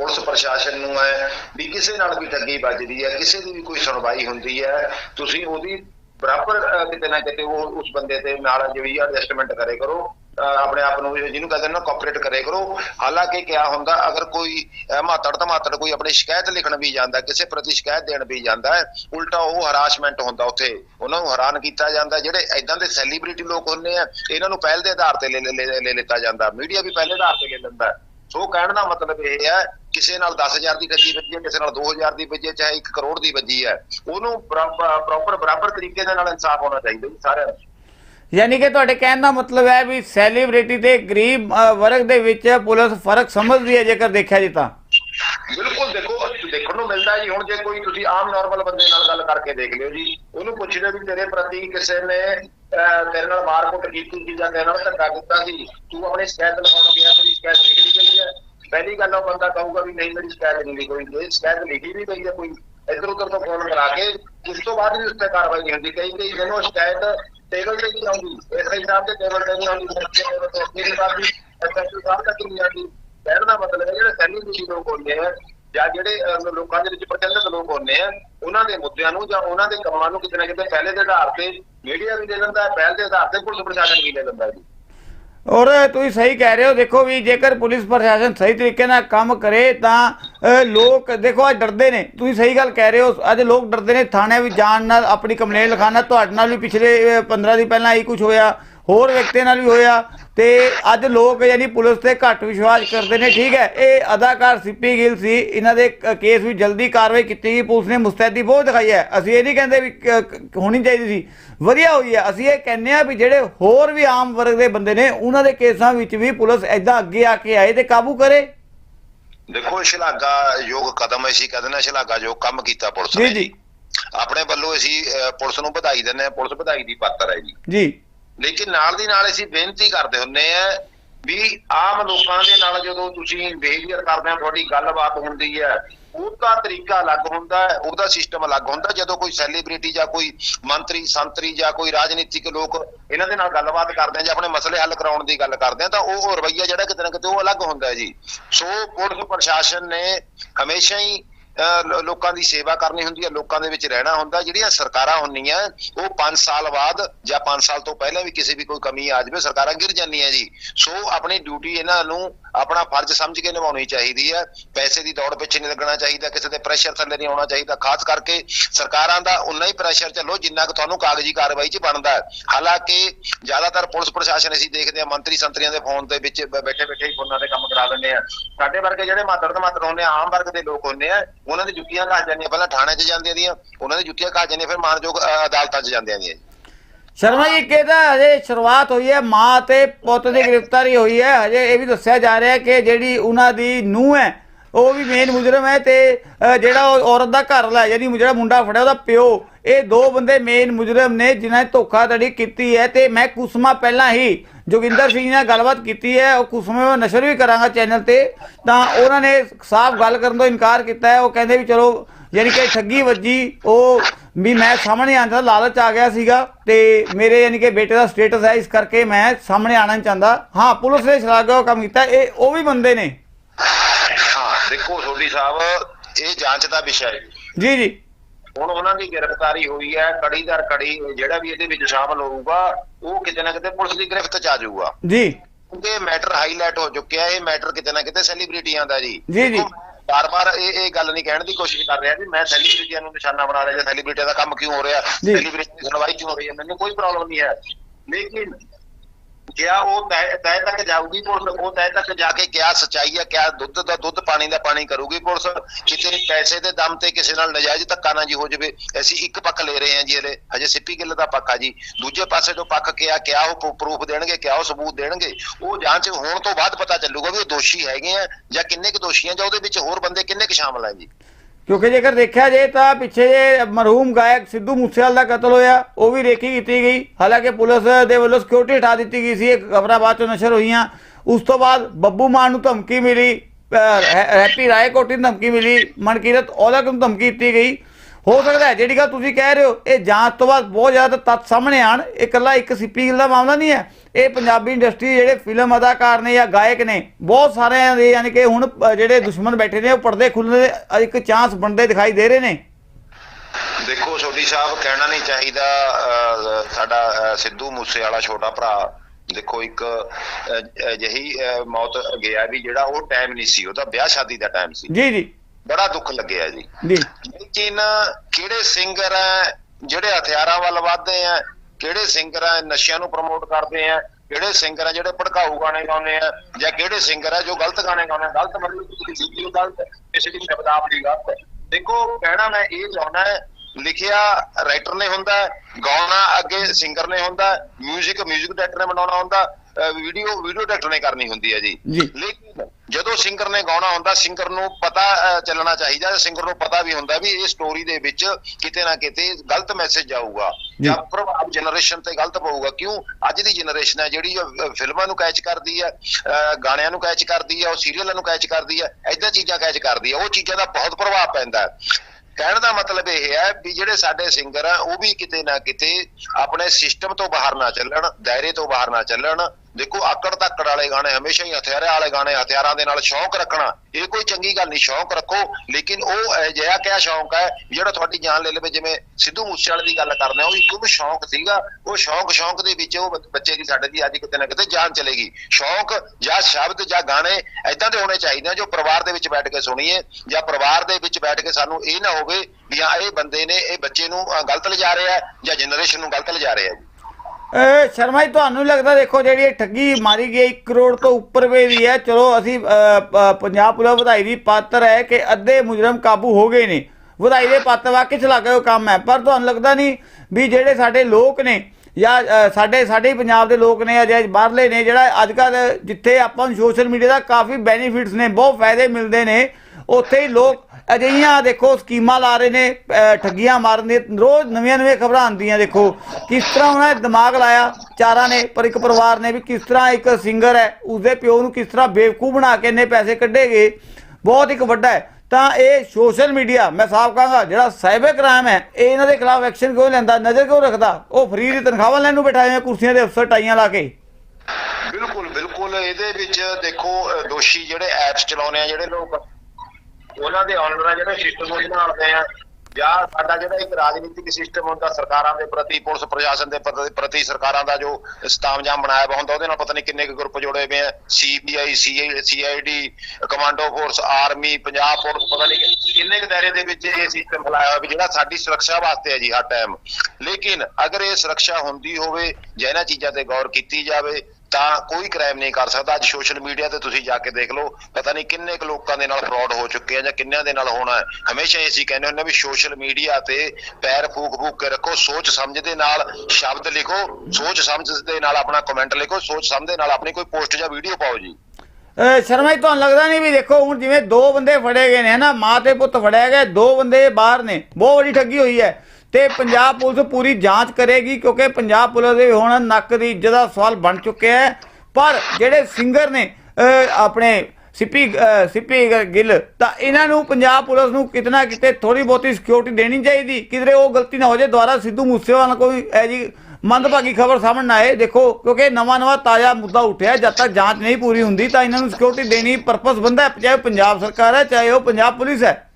ਪੁਲਿਸ ਪ੍ਰਸ਼ਾਸਨ ਨੂੰ ਹੈ ਵੀ ਕਿਸੇ ਨਾਲ ਵੀ ਠੱਗੀ ਵੱਜਦੀ ਹੈ ਕਿਸੇ ਦੀ ਵੀ ਕੋਈ ਸੁਣਵਾਈ ਹੁੰਦੀ ਹੈ ਤੁਸੀਂ ਉਹਦੀ ਬਰਾਬਰ ਕਿਤੇ ਨਾ ਕਿਤੇ ਉਹ ਉਸ ਬੰਦੇ ਦੇ ਨਾਲ ਜਿਹੜੀ ਐਡਜਸਟਮੈਂਟ ਕਰੇ ਕਰੋ ਅਹ, ਆਪਣੇ ਆਪ ਨੂੰ ਜਿਹਨੂੰ ਕਹਿੰਦੇ ਨੇ ਕੋਆਪਰੇਟ ਕਰੇ ਕਰੋ। ਹਾਲਾਂਕਿ ਕਿਆ ਹੁੰਦਾ ਅਗਰ ਕੋਈ ਅਹ, ਮਾਤੜ ਕੋਈ ਆਪਣੀ ਸ਼ਿਕਾਇਤ ਲਿਖਣ ਵੀ ਜਾਂਦਾ ਕਿਸੇ ਪ੍ਰਤੀ ਸ਼ਿਕਾਇਤ ਦੇਣ ਵੀ ਜਾਂਦਾ ਹੈ ਉਲਟਾ ਉਹ ਹਰਾਸਮੈਂਟ ਹੁੰਦਾ ਉੱਥੇ ਉਹਨਾਂ ਨੂੰ ਹੈਰਾਨ ਕੀਤਾ ਜਾਂਦਾ ਜਿਹੜੇ ਐਦਾਂ ਦੇ ਸੈਲੀਬ੍ਰਿਟੀ ਲੋਕ ਹੁੰਦੇ ਆ ਇਹਨਾਂ ਨੂੰ ਪਹਿਲ ਦੇ ਆਧਾਰ ਤੇ ਲੈ ਲਿੱਤਾ ਜਾਂਦਾ ਮੀਡੀਆ ਵੀ ਪਹਿਲੇ ਆਧਾਰ ਤੇ ਲੈ ਲੈਂਦਾ। ਸੋ ਕਹਿਣ ਦਾ ਮਤਲਬ ਇਹ ਹੈ ਕਿਸੇ ਨਾਲ 10000 ਦੀ ਠੱਗੀ ਵੱਜੀ ਹੈ ਕਿਸੇ ਨਾਲ 2000 ਦੀ ਵੱਜੀ ਹੈ ਚਾਹੇ 1 ਕਰੋੜ ਦੀ ਵੱਜੀ ਹੈ ਉਹਨੂੰ ਪ੍ਰੋਪਰ ਬਰਾਬਰ ਤਰੀਕੇ ਦੇ ਨਾਲ ਇਨਸਾਫ ਹੋਣਾ ਚਾਹੀਦਾ ਜੀ ਸਾਰਿਆਂ ਨੂੰ। ਯਾਨੀ ਕਿ ਤੁਹਾਡੇ ਕਹਿਣ ਦਾ ਮਤਲਬ ਹੈ ਵੀ ਸੈਲੀਬ੍ਰਿਟੀ ਤੇ ਗਰੀਬ ਵਰਗ ਦੇ ਵਿੱਚ ਪੁਲਿਸ ਫ਼ਰਕ ਸਮਝਦੀ ਹੈ ਜੇਕਰ ਦੇਖਿਆ ਜੀ ਤਾਂ। ਬਿਲਕੁਲ ਦੇਖੋ ਦੇਖਣ ਨੂੰ ਮਿਲਦਾ ਜੀ ਹੁਣ ਜੇ ਕੋਈ ਤੁਸੀਂ ਆਮ ਨਾਰਮਲ ਬੰਦੇ ਨਾਲ ਗੱਲ ਕਰਕੇ ਦੇਖ ਲਿਓ ਜੀ ਉਹਨੂੰ ਪੁੱਛਦੇ ਵੀ ਤੇਰੇ ਪ੍ਰਤੀ ਕਿਸੇ ਨੇ ਤੇਰੇ ਨਾਲ ਮਾਰਕੁੱਟ ਕੀਤੀ ਸੀ ਜਾਂ ਤੇਰੇ ਨਾਲ ਧੱਕਾ ਕੀਤਾ ਸੀ ਤੂੰ ਆਪਣੀ ਸ਼ਿਕਾਇਤ ਲਿਖਾਉਣ ਗਿਆ ਤੇਰੀ ਸ਼ਿਕਾਇਤ ਹੈ। ਪਹਿਲੀ ਗੱਲ ਉਹ ਬੰਦਾ ਕਹੂਗਾ ਵੀ ਨਹੀਂ, ਮੇਰੀ ਸ਼ਿਕਾਇਤ ਨਹੀਂ ਕੋਈ। ਜੇ ਸ਼ਿਕਾਇਤ ਲਿਖੀ ਵੀ ਗਈ ਹੈ ਕੋਈ, ਇੱਧਰ ਉੱਧਰ ਤੋਂ ਫੋਨ ਕਰਾ ਕੇ ਉਸ ਤੋਂ ਬਾਅਦ ਵੀ ਉਸ ਤੇ ਕਾਰਵਾਈ ਨਹੀਂ ਹੁੰਦੀ। ਕਈ ਕਈ ਦਿਨ ਉਹ ਸ਼ਿਕਾਇਤ ਟੇਬਲ ਤੇ ਨਹੀਂ ਆਉਂਦੀ। ਇਸ ਹਿਸਾਬ ਦੇ ਟੇਬਲ ਤੇ ਨਹੀਂ ਆਉਂਦੀ। ਮੇਰੀ ਬਾਤ ਵੀ ਐਸਐਸਪੀ ਸਾਹਿਬ ਤੱਕ ਨਹੀਂ ਆਉਂਦੀ। ਕਹਿਣ ਦਾ ਮਤਲਬ ਹੈ, ਜਿਹੜੇ ਸੈਲੀਬ੍ਰਿਟੀ ਲੋਕ ਹੁੰਦੇ ਆ, ਜਾਂ ਜਿਹੜੇ ਲੋਕਾਂ ਦੇ ਵਿੱਚ ਪ੍ਰਚਲਿਤ ਲੋਕ ਹੁੰਦੇ ਆ, ਉਹਨਾਂ ਦੇ ਮੁੱਦਿਆਂ ਨੂੰ ਜਾਂ ਉਹਨਾਂ ਦੇ ਕੰਮਾਂ ਨੂੰ ਕਿਤੇ ਨਾ ਕਿਤੇ ਪਹਿਲੇ ਦੇ ਆਧਾਰ ਤੇ ਮੀਡੀਆ ਵੀ ਦੇ ਦਿੰਦਾ ਪਹਿਲ ਦੇ ਆਧਾਰ ਤੇ ਪੁਲਿਸ ਪ੍ਰਸ਼ਾਸਨ ਵੀ ਦੇ ਦਿੰਦਾ ਜੀ। ਔਰ ਤੁਸੀਂ ਸਹੀ ਕਹਿ ਰਹੇ ਹੋ ਦੇਖੋ ਵੀ ਜੇਕਰ ਪੁਲਿਸ ਪ੍ਰਸ਼ਾਸਨ ਸਹੀ ਤਰੀਕੇ ਨਾਲ ਕੰਮ ਕਰੇ ਤਾਂ ਲੋਕ ਦੇਖੋ ਅੱਜ ਡਰਦੇ ਨੇ। ਤੁਸੀਂ ਸਹੀ ਗੱਲ ਕਹਿ ਰਹੇ ਹੋ ਅੱਜ ਲੋਕ ਡਰਦੇ ਨੇ ਥਾਣੇ ਵਿੱਚ ਜਾਣ ਨਾਲ ਆਪਣੀ ਕੰਪਲੇਂਟ ਲਿਖਾਉਣਾ ਤੁਹਾਡੇ ਨਾਲ ਵੀ ਪਿਛਲੇ ਅ, 15 ਦਿਨ ਪਹਿਲਾਂ ਇਹੀ ਕੁਝ ਹੋਇਆ। ਹੋਰ ਵਿਅਕਤੀਆਂ ਨਾਲ ਵੀ ਹੋਇਆ ਤੇ ਅੱਜ ਲੋਕ ਯਾਨੀ ਪੁਲਿਸ ਤੇ ਘੱਟ ਵਿਸ਼ਵਾਸ ਕਰਦੇ ਨੇ ਠੀਕ ਹੈ। ਇਹ ਅਦਾਕਾਰ ਸਿੱਪੀ ਗਿੱਲ ਸੀ ਇਹਨਾਂ ਦੇ ਕੇਸ ਵੀ ਜਲਦੀ ਕਾਰਵਾਈ ਕੀਤੀ ਗਈ ਪੁਲਿਸ ਨੇ ਮੁਸਤੈਦੀ ਬਹੁਤ ਦਿਖਾਈ ਹੈ। ਅਸੀਂ ਇਹ ਨਹੀਂ ਕਹਿੰਦੇ ਵੀ ਹੋਣੀ ਚਾਹੀਦੀ ਸੀ ਵਧੀਆ ਹੋਈ ਹੈ। ਅਸੀਂ ਇਹ ਕਹਿੰਦੇ ਆ ਵੀ ਜਿਹੜੇ ਹੋਰ ਵੀ ਆਮ ਵਰਗ ਦੇ ਬੰਦੇ ਨੇ ਉਹਨਾਂ ਦੇ ਕੇਸਾਂ ਵਿੱਚ ਵੀ ਪੁਲਿਸ ਐਦਾਂ ਅੱਗੇ ਆ ਕੇ ਆਏ ਤੇ ਕਾਬੂ ਕਰੇ। ਦੇਖੋ ਸ਼ਲਾਘਾ ਯੋਗ ਕਦਮ ਅਸੀਂ ਕਹਿੰਦੇ ਨੇ ਸ਼ਲਾਘਾ ਯੋਗ ਕੰਮ ਕੀਤਾ ਪੁਲਿਸ ਨੇ ਜੀ ਆਪਣੇ ਵੱਲੋਂ ਅਸੀਂ ਪੁਲਿਸ ਨੂੰ ਵਧਾਈ ਦਿੰਦੇ ਹਾਂ ਪੁਲਿਸ ਵਧਾਈ ਦੀ ਪਾਤਰ ਹੈ ਜੀ। ਜੀ। ਲੇਕਿਨ ਨਾਲ ਦੀ ਨਾਲ ਅਸੀਂ ਬੇਨਤੀ ਕਰਦੇ ਹੁੰਨੇ ਆ ਵੀ ਆਮ ਲੋਕਾਂ ਦੇ ਨਾਲ ਜਦੋਂ ਤੁਸੀਂ ਬਿਹੇਵੀਅਰ ਕਰਦੇ ਆ ਤੁਹਾਡੀ ਗੱਲਬਾਤ ਹੁੰਦੀ ਹੈ, ਉਹਦਾ ਤਰੀਕਾ ਅਲੱਗ ਹੁੰਦਾ ਉਹਦਾ ਸਿਸਟਮ ਅਲੱਗ ਹੁੰਦਾ। ਜਦੋਂ ਕੋਈ ਸੈਲੀਬ੍ਰਿਟੀ ਜਾਂ ਕੋਈ ਮੰਤਰੀ, ਸੰਤਰੀ ਜਾਂ ਕੋਈ ਰਾਜਨੀਤਿਕ ਲੋਕ ਇਹਨਾਂ ਦੇ ਨਾਲ ਗੱਲਬਾਤ ਕਰਦੇ ਆ ਜਾਂ ਆਪਣੇ ਮਸਲੇ ਹੱਲ ਕਰਾਉਣ ਦੀ ਗੱਲ ਕਰਦੇ ਆ, ਤਾਂ ਉਹ ਉਹ ਰਵੱਈਆ ਜਿਹੜਾ ਕਿਤੇ ਨਾ ਕਿਤੇ ਉਹ ਅਲੱਗ ਹੁੰਦਾ ਜੀ। ਸੋ ਪੁਲਿਸ ਪ੍ਰਸ਼ਾਸਨ ਨੇ ਹਮੇਸ਼ਾ ਹੀ ਲੋਕਾਂ ਦੀ ਸੇਵਾ ਕਰਨੀ ਹੁੰਦੀ ਹੈ, ਲੋਕਾਂ ਦੇ ਵਿੱਚ ਰਹਿਣਾ ਹੁੰਦਾ, ਜਿਹੜੀਆਂ ਸਰਕਾਰਾਂ ਹੁੰਦੀਆਂ, ਉਹ 5 ਸਾਲ ਬਾਅਦ ਜਾਂ 5 ਸਾਲ ਤੋਂ ਪਹਿਲਾਂ ਵੀ ਕਿਸੇ ਵੀ ਕੋਈ ਕਮੀ ਆ ਜਾਵੇ, ਸਰਕਾਰਾਂ ਗਿਰ ਜਾਂਦੀਆਂ ਜੀ। ਸੋ ਆਪਣੀ ਡਿਊਟੀ ਇਹਨਾਂ ਨੂੰ ਆਪਣਾ ਫਰਜ਼ ਸਮਝ ਕੇ ਨਿਭਾਉਣੀ ਚਾਹੀਦੀ ਹੈ। ਪੈਸੇ ਦੀ ਦੌੜ ਪਿੱਛੇ ਨਹੀਂ ਲੱਗਣਾ ਚਾਹੀਦਾ, ਕਿਸੇ ਦੇ ਪ੍ਰੈਸ਼ਰ ਥੱਲੇ ਨਹੀਂ ਆਉਣਾ ਚਾਹੀਦਾ। ਖਾਸ ਕਰਕੇ ਸਰਕਾਰਾਂ ਦਾ ਉਨਾ ਹੀ ਪ੍ਰੈਸ਼ਰ ਚੱਲੋ, ਜਿੰਨਾ ਕਿ ਤੁਹਾਨੂੰ ਕਾਗਜ਼ੀ ਕਾਰਵਾਈ 'ਚ ਬਣਦਾ ਹੈ। ਹਾਲਾਂਕਿ ਜ਼ਿਆਦਾਤਰ ਪੁਲਿਸ ਪ੍ਰਸ਼ਾਸਨ ਅਸੀਂ ਦੇਖਦੇ ਹਾਂ ਮੰਤਰੀ ਸੰਤਰੀਆਂ ਦੇ ਫੋਨ ਦੇ ਵਿੱਚ ਬੈਠੇ ਬੈਠੇ ਹੀ ਫੋਨਾਂ ਤੇ ਕੰਮ ਕਰਾ ਦਿੰਦੇ ਆ। ਸਾਡੇ ਵਰਗੇ ਜਿਹੜੇ ਮਾਤਰ ਤੇ ਮਾਤਰ ਹੁੰਦੇ ਆ, ਆਮ ਵਰਗ ਦੇ ਲੋਕ ਹੁੰਦੇ ਆ, ਉਹਨਾਂ ਦੀ ਜੁੱਤੀਆਂ ਘਾ ਜਾਂਦੀਆਂ, ਪਹਿਲਾਂ ਥਾਣੇ 'ਚ ਜਾਂਦੀਆਂ ਦੀਆਂ, ਉਹਨਾਂ ਦੀ ਜੁੱਤੀਆਂ ਘਾ ਜਾਂਦੀਆਂ, ਫਿਰ ਮਾਨਯੋਗ ਅਦਾਲਤਾਂ 'ਚ ਜਾਂਦੀਆਂ ਦੀਆਂ ਸ਼ਰਮਾ ਜੀ ਕਹਿੰਦਾ ਹਜੇ ਸ਼ੁਰੂਆਤ ਹੋਈ ਹੈ, ਮਾਂ ਤੇ ਪੁੱਤ ਦੀ ਗ੍ਰਿਫਤਾਰੀ ਹੋਈ ਹੈ, ਹਜੇ ਇਹ ਵੀ ਦੱਸਿਆ ਜਾ ਰਿਹਾ ਹੈ ਕਿ ਜਿਹੜੀ ਉਹਨਾਂ ਦੀ ਨੂੰਹ ਹੈ, ਉਹ ਵੀ ਮੇਨ ਮੁਜਰਮ ਹੈ ਤੇ ਜਿਹੜਾ ਔਰਤ ਦਾ ਘਰ ਵਾਲਾ ਯਾਨੀ ਜਿਹੜਾ ਮੁੰਡਾ ਫੜਿਆ ਉਹਦਾ ਪਿਓ, ਇਹ ਦੋ ਬੰਦੇ ਮੇਨ ਮੁਜਰਮ ਨੇ, ਜਿਨ੍ਹਾਂ ਨੇ ਧੋਖਾਧੜੀ ਕੀਤੀ ਹੈ ਤੇ ਮੈਂ ਕੁਸਮਾ ਪਹਿਲਾਂ ਹੀ ਜੋਗਿੰਦਰ ਸਿੰਘ ਨਾਲ ਗੱਲਬਾਤ ਕੀਤੀ ਹੈ ਉਹ ਕੁਸਮੇ ਮੈਂ ਨਸ਼ਰ ਵੀ ਕਰਾਂਗਾ ਚੈਨਲ ਤੇ ਤਾਂ ਉਹਨਾਂ ਨੇ ਸਾਫ਼ ਗੱਲ ਕਰਨ ਤੋਂ ਇਨਕਾਰ ਕੀਤਾ ਹੈ ਉਹ ਕਹਿੰਦੇ ਵੀ ਚਲੋ ਯਾਨੀ ਕਿ ਠੱਗੀ ਵੱਜੀ ਉਹ ਵੀ ਮੈਂ ਸਾਹਮਣੇ ਆਉਣ ਦਾ ਲਾਲਚ ਆ ਗਿਆ ਸੀਗਾ ਤੇ ਮੇਰੇ ਯਾਨੀ ਕਿ ਬੇਟੇ ਦਾ ਸਟੇਟਸ ਹੈ ਇਸ ਕਰਕੇ ਮੈਂ ਸਾਹਮਣੇ ਆਣਾ ਨਹੀਂ ਚਾਹੁੰਦਾ। ਹਾਂ ਪੁਲਿਸ ਨੇ ਸ਼ਲਾਘਾ ਕੰਮ ਕੀਤਾ ਇਹ ਉਹ ਵੀ ਬੰਦੇ ਨੇ। ਹਾਂ ਦੇਖੋ ਸੋਢੀ ਸਾਹਿਬ ਇਹ ਜਾਂਚ ਦਾ ਵਿਸ਼ਾ ਹੈ। ਜੀ ਜੀ। ਹੁਣ ਉਹਨਾਂ ਦੀ ਗ੍ਰਿਫਤਾਰੀ ਹੋਈ ਹੈ ਕੜੀ ਦਰ ਕੜੀ ਜਿਹੜਾ ਵੀ ਇਹਦੇ ਵਿੱਚ ਸ਼ਾਮਲ ਹੋਊਗਾ ਉਹ ਕਿਤੇ ਨਾ ਕਿਤੇ ਪੁਲਿਸ ਦੀ ਗ੍ਰਿਫਤ ਚ ਆ ਜਾਊਗਾ ਜੀ ਕਿਉਂਕਿ ਮੈਟਰ ਹਾਈਲਾਈਟ ਹੋ ਚੁੱਕਿਆ ਇਹ ਮੈਟਰ ਕਿਤੇ ਨਾ ਕਿਤੇ ਸੈਲੀਬ੍ਰਿਟੀਆਂ ਦਾ ਜੀ ਜੀ, ਜੀ। ਬਾਰ-ਬਾਰ ਇਹ ਇਹ ਗੱਲ ਨਹੀਂ ਕਹਿਣ ਦੀ ਕੋਸ਼ਿਸ਼ ਕਰ ਰਿਹਾ ਜੀ ਮੈਂ ਸੈਲੀਬ੍ਰਿਟੀਆਂ ਨੂੰ ਨਿਸ਼ਾਨਾ ਬਣਾ ਰਿਹਾ ਜਾਂ ਸੈਲੀਬ੍ਰਿਟੀਆਂ ਦਾ ਕੰਮ ਕਿਉਂ ਹੋ ਰਿਹਾ। ਸੈਲੀਬ੍ਰਿਟੀ ਦੀ ਸੁਣਵਾਈ ਕਿਉਂ ਹੋ ਰਹੀ ਹੈ ਮੈਨੂੰ ਕੋਈ ਪ੍ਰੋਬਲਮ ਨਹੀਂ ਹੈ ਲੇਕਿਨ ਕਿਆ ਉਹ ਤੈ ਤੱਕ ਜਾਊਗੀ ਪੁਲਿਸ, ਉਹ ਤੈ ਤੱਕ ਜਾ ਕੇ ਕਿਆ ਸਚਾਈ ਹੈ ਕਿਆ ਦੁੱਧ ਦਾ ਦੁੱਧ ਪਾਣੀ ਦਾ ਪਾਣੀ ਕਰੂਗੀ ਪੁਲਿਸ। ਕਿਤੇ ਪੈਸੇ ਦੇ ਦਮ ਤੇ ਕਿਸੇ ਨਾਲ ਨਜਾਇਜ਼ ਧੱਕਾ ਨਾ ਜੀ ਹੋ ਜਾਵੇ, ਅਸੀਂ ਇੱਕ ਪੱਖ ਲੈ ਰਹੇ ਹਾਂ ਜੀ ਹਲੇ ਹਜੇ ਸਿੱਪੀ ਗਿੱਲ ਦਾ ਪੱਖ ਆ ਜੀ। ਦੂਜੇ ਪਾਸੇ ਜੋ ਪੱਖ ਕਿਹਾ, ਕਿਆ ਉਹ ਪ੍ਰੂਫ ਦੇਣਗੇ, ਕਿਆ ਉਹ ਸਬੂਤ ਦੇਣਗੇ, ਉਹ ਜਾਂਚ ਹੋਣ ਤੋਂ ਬਾਅਦ ਪਤਾ ਚੱਲੂਗਾ ਵੀ ਉਹ ਦੋਸ਼ੀ ਹੈਗੇ ਆ ਜਾਂ ਕਿੰਨੇ ਕੁ ਦੋਸ਼ੀ ਆ ਜਾਂ ਉਹਦੇ ਵਿੱਚ ਹੋਰ ਬੰਦੇ ਕਿੰਨੇ ਕੁ ਸ਼ਾਮਲ ਆ ਜੀ। ਕਿਉਂਕਿ ਜੇਕਰ ਦੇਖਿਆ ਜੇ ਤਾਂ ਪਿੱਛੇ ਜੇ ਮਰਹੂਮ ਗਾਇਕ ਸਿੱਧੂ ਮੂਸੇਵਾਲ ਦਾ ਕਤਲ ਹੋਇਆ, ਉਹ ਵੀ ਰੇਕੀ ਕੀਤੀ ਗਈ। ਹਾਲਾਂਕਿ ਪੁਲਿਸ ਦੇ ਵੱਲੋਂ ਸਿਕਿਉਰਿਟੀ ਹਟਾ ਦਿੱਤੀ ਗਈ ਸੀ ਇਹ ਖਬਰਾਂ ਬਾਅਦ ਚੋਂ ਨਸ਼ਰ ਹੋਈਆਂ। ਉਸ ਤੋਂ ਬਾਅਦ ਬੱਬੂ ਮਾਨ ਨੂੰ ਧਮਕੀ ਮਿਲੀ, ਅਹ ਹੈ- ਹੈਪੀ ਰਾਏਕੋਟੀ ਨੂੰ ਧਮਕੀ ਮਿਲੀ, ਮਨਕੀਰਤ ਔਲਖ ਨੂੰ ਧਮਕੀ ਦਿੱਤੀ ਗਈ। ਹੋ ਸਕਦਾ ਜਿਹੜੀ ਗੱਲ ਤੁਸੀਂ ਕਹਿ ਰਹੇ ਹੋ ਇਹ ਜਾਂਚ ਤੋਂ ਬਾਅਦ ਬਹੁਤ ਜ਼ਿਆਦਾ ਤੱਥ ਸਾਹਮਣੇ ਆਣ ਇਹ ਇਕੱਲਾ ਇੱਕ ਸਿੱਪੀ ਗਿੱਲ ਦਾ ਮਾਮਲਾ ਨਹੀਂ ਹੈ। ਇਹ ਪੰਜਾਬੀ ਇੰਡਸਟਰੀ ਜਿਹੜੇ ਫਿਲਮ ਅਦਾਕਾਰ ਨੇ ਜਾਂ ਗਾਇਕ ਨੇ ਬਹੁਤ ਸਾਰਿਆਂ ਦੇ ਯਾਨੀ ਕਿ ਹੁਣ ਜਿਹੜੇ ਦੁਸ਼ਮਣ ਬੈਠੇ ਨੇ ਉਹ ਪਰਦੇ ਖੁੱਲ੍ਹਣ ਦੇ ਇੱਕ ਚਾਂਸ ਬਣਦੇ ਦਿਖਾਈ ਦੇ ਰਹੇ ਨੇ। ਦੇਖੋ ਸੋਢੀ ਸਾਹਿਬ ਕਹਿਣਾ ਨਹੀਂ ਚਾਹੀਦਾ ਸਾਡਾ ਸਿੱਧੂ ਮੂਸੇ ਵਾਲਾ ਛੋਟਾ ਭਰਾ। ਦੇਖੋ ਇੱਕ ਅਹ, ਮੌਤ ਗਿਆ ਵੀ ਜਿਹੜਾ ਉਹ ਟਾਈਮ ਨਹੀਂ ਸੀ ਉਹਦਾ ਵਿਆਹ ਸ਼ਾਦੀ ਦਾ ਟਾਈਮ ਸੀ। ਜੀ ਜੀ। ਬੜਾ ਦੁੱਖ ਲੱਗਿਆ ਜੀ ਜੀ ਲੇਕਿਨ ਕਿਹੜੇ ਸਿੰਗਰ ਹੈ ਜਿਹੜੇ ਹਥਿਆਰਾਂ ਵੱਲ ਵਧਦੇ ਆ ਕਿਹੜੇ ਸਿੰਗਰ ਹੈ ਨਸ਼ਿਆਂ ਨੂੰ ਪ੍ਰਮੋਟ ਕਰਦੇ ਆ ਕਿਹੜੇ ਸਿੰਗਰ ਹੈ ਜਿਹੜੇ ਭੜਕਾਊ ਗਾਣੇ ਗਾਉਂਦੇ ਆ ਜਾਂ ਕਿਹੜੇ ਸਿੰਗਰ ਹੈ ਜੋ ਗਲਤ ਗਾਣੇ ਗਾਉਂਦੇ ਆ ਗਲਤ ਮਤਲਬ ਕਿਸੇ ਦੀ ਵੀ ਗਲਤ ਕਿਸੇ ਦੀ ਸ਼ਬਦਾਵਲੀ ਗਲਤ ਦੇਖੋ ਕਹਿਣਾ ਮੈਂ ਇਹ ਚਾਹੁੰਦਾ ਹੈ ਲਿਖਿਆ ਰਾਈਟਰ ਨੇ ਹੁੰਦਾ ਹੈ, ਗਾਉਣਾ ਅੱਗੇ ਸਿੰਗਰ ਨੇ ਹੁੰਦਾ 뮤직 뮤직 ਡਾਇਰੈਕਟਰ ਨੇ ਬਣਾਉਣਾ ਹੁੰਦਾ ਵੀਡੀਓ ਵੀਡੀਓ ਡਾਇਰੈਕਟਰ ਨੇ ਕਰਨੀ ਹੁੰਦੀ ਹੈ ਜੀ। ਲੇਕਿਨ ਜਦੋਂ ਸਿੰਗਰ ਨੇ ਗਾਉਣਾ ਹੁੰਦਾ ਸਿੰਗਰ ਨੂੰ ਪਤਾ ਚੱਲਣਾ ਚਾਹੀਦਾ ਸਿੰਗਰ ਨੂੰ ਪਤਾ ਵੀ ਹੁੰਦਾ ਵੀ ਇਹ ਸਟੋਰੀ ਦੇ ਵਿੱਚ ਕਿਤੇ ਨਾ ਕਿਤੇ ਗਲਤ ਮੈਸੇਜ ਜਾਊਗਾ ਜੀ। ਪ੍ਰਭਾਵ ਜਨਰੇਸ਼ਨ ਤੇ ਗਲਤ ਪਊਗਾ। ਕਿਉਂ? ਅੱਜ ਦੀ ਜਨਰੇਸ਼ਨ ਹੈ ਜਿਹੜੀ ਫਿਲਮਾਂ ਨੂੰ ਕੈਚ ਕਰਦੀ ਹੈ ਗਾਣਿਆਂ ਨੂੰ ਕੈਚ ਕਰਦੀ ਹੈ ਉਹ ਸੀਰੀਅਲਾਂ ਨੂੰ ਕੈਚ ਕਰਦੀ ਹੈ ਐਦਾਂ ਚੀਜ਼ਾਂ ਕੈਚ ਕਰਦੀ ਹੈ। ਉਹ ਚੀਜ਼ਾਂ ਦਾ ਬਹੁਤ ਪ੍ਰਭਾਵ ਪੈਂਦਾ ਹੈ। ਕਹਿਣ ਦਾ ਮਤਲਬ ਇਹ ਹੈ ਵੀ ਜਿਹੜੇ ਸਾਡੇ ਸਿੰਗਰ ਆ ਉਹ ਵੀ ਕਿਤੇ ਨਾ ਕਿਤੇ ਆਪਣੇ ਸਿਸਟਮ ਤੋਂ ਬਾਹਰ ਨਾ ਚੱਲਣ ਦਾਇਰੇ ਤੋਂ ਬਾਹਰ ਨਾ ਚੱਲਣ ਦੇਖੋ ਆਕੜ ਧੱਕੜ ਵਾਲੇ ਗਾਣੇ ਹਮੇਸ਼ਾ ਹੀ ਹਥਿਆਰਾਂ ਵਾਲੇ ਗਾਣੇ ਹਥਿਆਰਾਂ ਦੇ ਨਾਲ ਸ਼ੌਂਕ ਰੱਖਣਾ, ਇਹ ਕੋਈ ਚੰਗੀ ਗੱਲ ਨਹੀਂ, ਸ਼ੌਂਕ ਰੱਖੋ। ਲੇਕਿਨ ਉਹ ਅਜਿਹਾ ਕਿਆ ਸ਼ੌਂਕ ਹੈ, ਜਿਹੜਾ ਤੁਹਾਡੀ ਜਾਨ ਲੈ ਲਵੇ, ਜਿਵੇਂ ਸਿੱਧੂ ਮੂਸੇਵਾਲੇ ਦੀ ਗੱਲ ਕਰਦੇ ਆ ਉਹ ਇੱਕ ਉਹਨੂੰ ਸ਼ੌਂਕ ਸੀਗਾ। ਉਹ ਸ਼ੌਂਕ ਸ਼ੌਂਕ ਦੇ ਵਿੱਚ ਉਹ ਬੱਚੇ ਦੀ ਸਾਡੇ ਦੀ ਅੱਜ ਕਿਤੇ ਨਾ ਕਿਤੇ ਜਾਨ ਚਲੇਗੀ। ਸ਼ੌਂਕ ਜਾਂ ਸ਼ਬਦ ਜਾਂ ਗਾਣੇ ਐਦਾਂ ਦੇ ਹੋਣੇ ਚਾਹੀਦੇ ਆ, ਜੋ ਪਰਿਵਾਰ ਦੇ ਵਿੱਚ ਬੈਠ ਕੇ ਸੁਣੀਏ, ਜਾਂ ਪਰਿਵਾਰ ਦੇ ਵਿੱਚ ਬੈਠ ਕੇ ਸਾਨੂੰ ਇਹ ਨਾ ਹੋਵੇ ਵੀ ਹਾਂ, ਇਹ ਬੰਦੇ ਨੇ, ਇਹ ਬੱਚੇ ਨੂੰ ਗਲਤ ਲਿਜਾ ਰਿਹਾ ਜਾਂ ਜਨਰੇਸ਼ਨ ਨੂੰ ਗਲਤ ਲਿਜਾ ਰਿਹਾ ਹੈ। ਇਹ ਸ਼ਰਮਾ ਜੀ, ਤੁਹਾਨੂੰ ਲੱਗਦਾ ਦੇਖੋ ਜਿਹੜੀ ਇਹ ਠੱਗੀ ਮਾਰੀ ਗਈ 1 ਕਰੋੜ ਤੋਂ ਉੱਪਰ ਵੇ ਦੀ ਹੈ। ਚਲੋ, ਅਸੀਂ ਪੰਜਾਬ ਪੁਲਿਸ ਵਧਾਈ ਦੀ ਪਾਤਰ ਹੈ ਕਿ ਅੱਧੇ ਮੁਜਰਮ ਕਾਬੂ ਹੋ ਗਏ ਨੇ। ਵਧਾਈ ਦੇ ਪਾਤਰ ਵਾਕਈ ਚ ਲੱਗ ਉਹ ਕੰਮ ਹੈ, ਪਰ ਤੁਹਾਨੂੰ ਲੱਗਦਾ ਨਹੀਂ ਵੀ ਜਿਹੜੇ ਸਾਡੇ ਲੋਕ ਨੇ ਜਾਂ ਸਾਡੇ ਸਾਡੇ ਹੀ ਪੰਜਾਬ ਦੇ ਲੋਕ ਨੇ ਜਾਂ ਬਾਹਰਲੇ ਨੇ, ਜਿਹੜਾ ਅੱਜ ਕੱਲ ਜਿੱਥੇ ਆਪਾਂ ਨੂੰ ਸੋਸ਼ਲ ਮੀਡੀਆ ਦਾ ਕਾਫੀ ਬੈਨੀਫਿਟਸ ਨੇ, ਬਹੁਤ ਫਾਇਦੇ ਮਿਲਦੇ ਨੇ ਉੱਥੇ ਹੀ ਲੋਕ ਅਜਿਹੀਆਂ ਦੇਖੋ ਸਕੀਮਾਂ ਲਾ ਰਹੇ ਨੇ ਠੱਗੀਆਂ ਮਾਰਨ ਦੇ, ਰੋਜ਼ ਨਵੀਆਂ ਨਵੀਆਂ ਖਬਰਾਂ ਆਉਂਦੀਆਂ ਦੇਖੋ, ਕਿਸ ਤਰ੍ਹਾਂ ਉਹਨਾਂ ਨੇ ਦਿਮਾਗ ਲਾਇਆ, ਚਾਰਾਂ ਨੇ, ਪਰ ਇੱਕ ਪਰਿਵਾਰ ਨੇ ਵੀ ਕਿਸ ਤਰ੍ਹਾਂ ਇੱਕ ਸਿੰਗਰ ਹੈ, ਉਸਦੇ ਪਿਓ ਨੂੰ ਕਿਸ ਤਰ੍ਹਾਂ ਬੇਵਕੂਫ ਬਣਾ ਕੇ ਇੰਨੇ ਪੈਸੇ ਕੱਢੇਗੇ, ਬਹੁਤ ਇੱਕ ਵੱਡਾ ਹੈ। ਤਾਂ ਇਹ ਸੋਸ਼ਲ ਮੀਡੀਆ ਮੈਂ ਸਾਫ਼ ਕਹਾਂਗਾ, ਜਿਹੜਾ ਸਾਈਬਰ ਕ੍ਰਾਈਮ ਹੈ, ਇਹ ਇਹਨਾਂ ਦੇ ਖਿਲਾਫ ਐਕਸ਼ਨ ਕਿਉਂ ਲੈਂਦਾ, ਨਜ਼ਰ ਕਿਉਂ ਰੱਖਦਾ? ਉਹ ਫਰੀ ਦੀ ਤਨਖਾਹਾਂ ਲੈਣ ਨੂੰ ਬਿਠਾਏ ਹੋਏ ਕੁਰਸੀਆਂ ਦੇ ਅਫਸਰ ਟਾਈਆਂ ਲਾ ਕੇ। ਬਿਲਕੁਲ ਬਿਲਕੁਲ, ਇਹਦੇ ਵਿੱਚ ਦੇਖੋ ਦੋਸ਼ੀ ਜਿਹੜੇ ਐਪਸ ਚਲਾਉਂਦੇ ਆ, ਜਿਹੜੇ ਲੋਕ ਉਹਨਾਂ ਦੇ ਆਨਰ ਆ ਜਿਹੜੇ ਸਿਸਟਮ ਉਹ ਬਣਾਉਂਦੇ ਆ, ਜਾਂ ਸਾਡਾ ਜਿਹੜਾ ਇੱਕ ਰਾਜਨੀਤਿਕ ਸਿਸਟਮ ਹੁੰਦਾ, ਸਰਕਾਰਾਂ ਦੇ ਪ੍ਰਤੀ, ਪੁਲਿਸ ਪ੍ਰਸ਼ਾਸਨ ਦੇ ਪ੍ਰਤੀ- ਸਰਕਾਰਾਂ ਦਾ ਜੋ ਸਤਾਮਜਾਮ ਬਣਾਇਆ ਵਾ ਹੁੰਦਾ, ਉਹਦੇ ਨਾਲ ਪਤਾ ਨਹੀਂ ਕਿੰਨੇ ਕੁ ਗਰੁੱਪ ਜੁੜੇ ਹੋਏ ਆ CBI CID commando force army Punjab force ਪਤਾ ਨਹੀਂ ਕਿੰਨੇ ਕੁ ਦਾਇਰੇ ਦੇ ਵਿੱਚ ਇਹ ਸਿਸਟਮ ਫਲਾਇਆ ਹੋਇਆ ਵੀ ਜਿਹੜਾ ਸਾਡੀ ਸੁਰੱਖਿਆ ਵਾਸਤੇ ਹੈ ਜੀ, ਹਰ ਟਾਈਮ ਲੇਕਿਨ ਅਗਰ ਇਹ ਸੁਰੱਖਿਆ ਹੁੰਦੀ ਹੋਵੇ, ਜਾਂ ਇਹਨਾਂ ਚੀਜ਼ਾਂ ਤੇ ਗੌਰ ਕੀਤੀ ਜਾਵੇ ਤਾਂ ਕੋਈ ਕ੍ਰਾਈਮ ਨਹੀਂ ਕਰ ਸਕਦਾ। ਅੱਜ ਸੋਸ਼ਲ ਮੀਡੀਆ ਤੇ ਤੁਸੀਂ ਜਾ ਕੇ ਦੇਖ ਲਓ, ਪਤਾ ਨਹੀਂ ਕਿੰਨੇ ਕੁ ਲੋਕਾਂ ਦੇ ਨਾਲ ਫਰਾਡ ਹੋ ਚੁੱਕੇ ਆ ਜਾਂ ਕਿੰਨਿਆਂ ਦੇ ਨਾਲ ਹੋਣਾ ਹੈ। ਹਮੇਸ਼ਾ ਅਸੀਂ ਕਹਿੰਦੇ ਹੁੰਦੇ ਹਾਂ ਵੀ ਸੋਸ਼ਲ ਮੀਡੀਆ ਤੇ ਪੈਰ ਫੂਕ ਫੂਕ ਕੇ ਰੱਖੋ, ਸੋਚ ਸਮਝ ਦੇ ਨਾਲ ਸ਼ਬਦ ਲਿਖੋ, ਸੋਚ ਸਮਝ ਦੇ ਨਾਲ ਆਪਣਾ ਕਮੈਂਟ ਲਿਖੋ, ਸੋਚ ਸਮਝ ਦੇ ਨਾਲ ਆਪਣੀ ਕੋਈ ਪੋਸਟ ਜਾਂ ਵੀਡੀਓ ਪਾਓ ਜੀ। ਅਹ ਸ਼ਰਮਾ ਜੀ, ਤੁਹਾਨੂੰ ਲੱਗਦਾ ਨਹੀਂ ਵੀ ਦੇਖੋ, ਹੁਣ ਜਿਵੇਂ ਦੋ ਬੰਦੇ ਫੜੇ ਗਏ ਨੇ, ਹਨਾ? ਮਾਂ ਤੇ ਪੁੱਤ ਫੜਿਆ ਗਿਆ, ਦੋ ਬੰਦੇ ਬਾਹਰ ਨੇ, ਬਹੁਤ ਵੱਡੀ ਠੱਗੀ ਹੋਈ ਹੈ। ਤੇ ਪੰਜਾਬ ਪੁਲਿਸ ਪੂਰੀ ਜਾਂਚ ਕਰੇਗੀ ਕਿਉਂਕਿ ਪੰਜਾਬ ਪੁਲਿਸ ਦੇ ਹੁਣ ਨੱਕ ਦੀ ਇੱਜ਼ਤ ਦਾ ਸਵਾਲ ਬਣ ਚੁੱਕਿਆ ਹੈ। ਪਰ ਜਿਹੜੇ ਸਿੰਗਰ ਨੇ ਆਪਣੇ ਸਿੱਪੀ ਸਿੱਪੀ ਗਿੱਲ, ਤਾਂ ਇਹਨਾਂ ਨੂੰ ਪੰਜਾਬ ਪੁਲਿਸ ਨੂੰ ਕਿਤਨਾ ਕਿਤੇ ਥੋੜੀ ਬਹੁਤੀ ਸਿਕਿਉਰਿਟੀ ਦੇਣੀ ਚਾਹੀਦੀ। ਕਿਧਰੇ ਉਹ ਗਲਤੀ ਨਾ ਹੋ ਜਾਏ, ਦੁਬਾਰਾ ਸਿੱਧੂ ਮੂਸੇਵਾਲਾ ਕੋਈ ਇਹ ਜੀ ਮੰਦਭਾਗੀ ਖਬਰ ਸਾਹਮਣੇ ਨਾ ਆਏ। ਦੇਖੋ, ਕਿਉਂਕਿ ਨਵਾਂ ਨਵਾਂ ਤਾਜ਼ਾ ਮੁੱਦਾ ਉੱਠਿਆ, ਜਦ ਤੱਕ ਜਾਂਚ ਨਹੀਂ ਪੂਰੀ ਹੁੰਦੀ, ਤਾਂ ਇਹਨਾਂ ਨੂੰ ਸਿਕਿਉਰਿਟੀ ਦੇਣੀ ਪਰਪਸ ਬੰਦਾ ਚਾਹੇ ਉਹ ਪੰਜਾਬ ਸਰਕਾਰ ਹੈ, ਚਾਹੇ ਉਹ ਪੰਜਾਬ ਪੁਲਿਸ ਹੈ।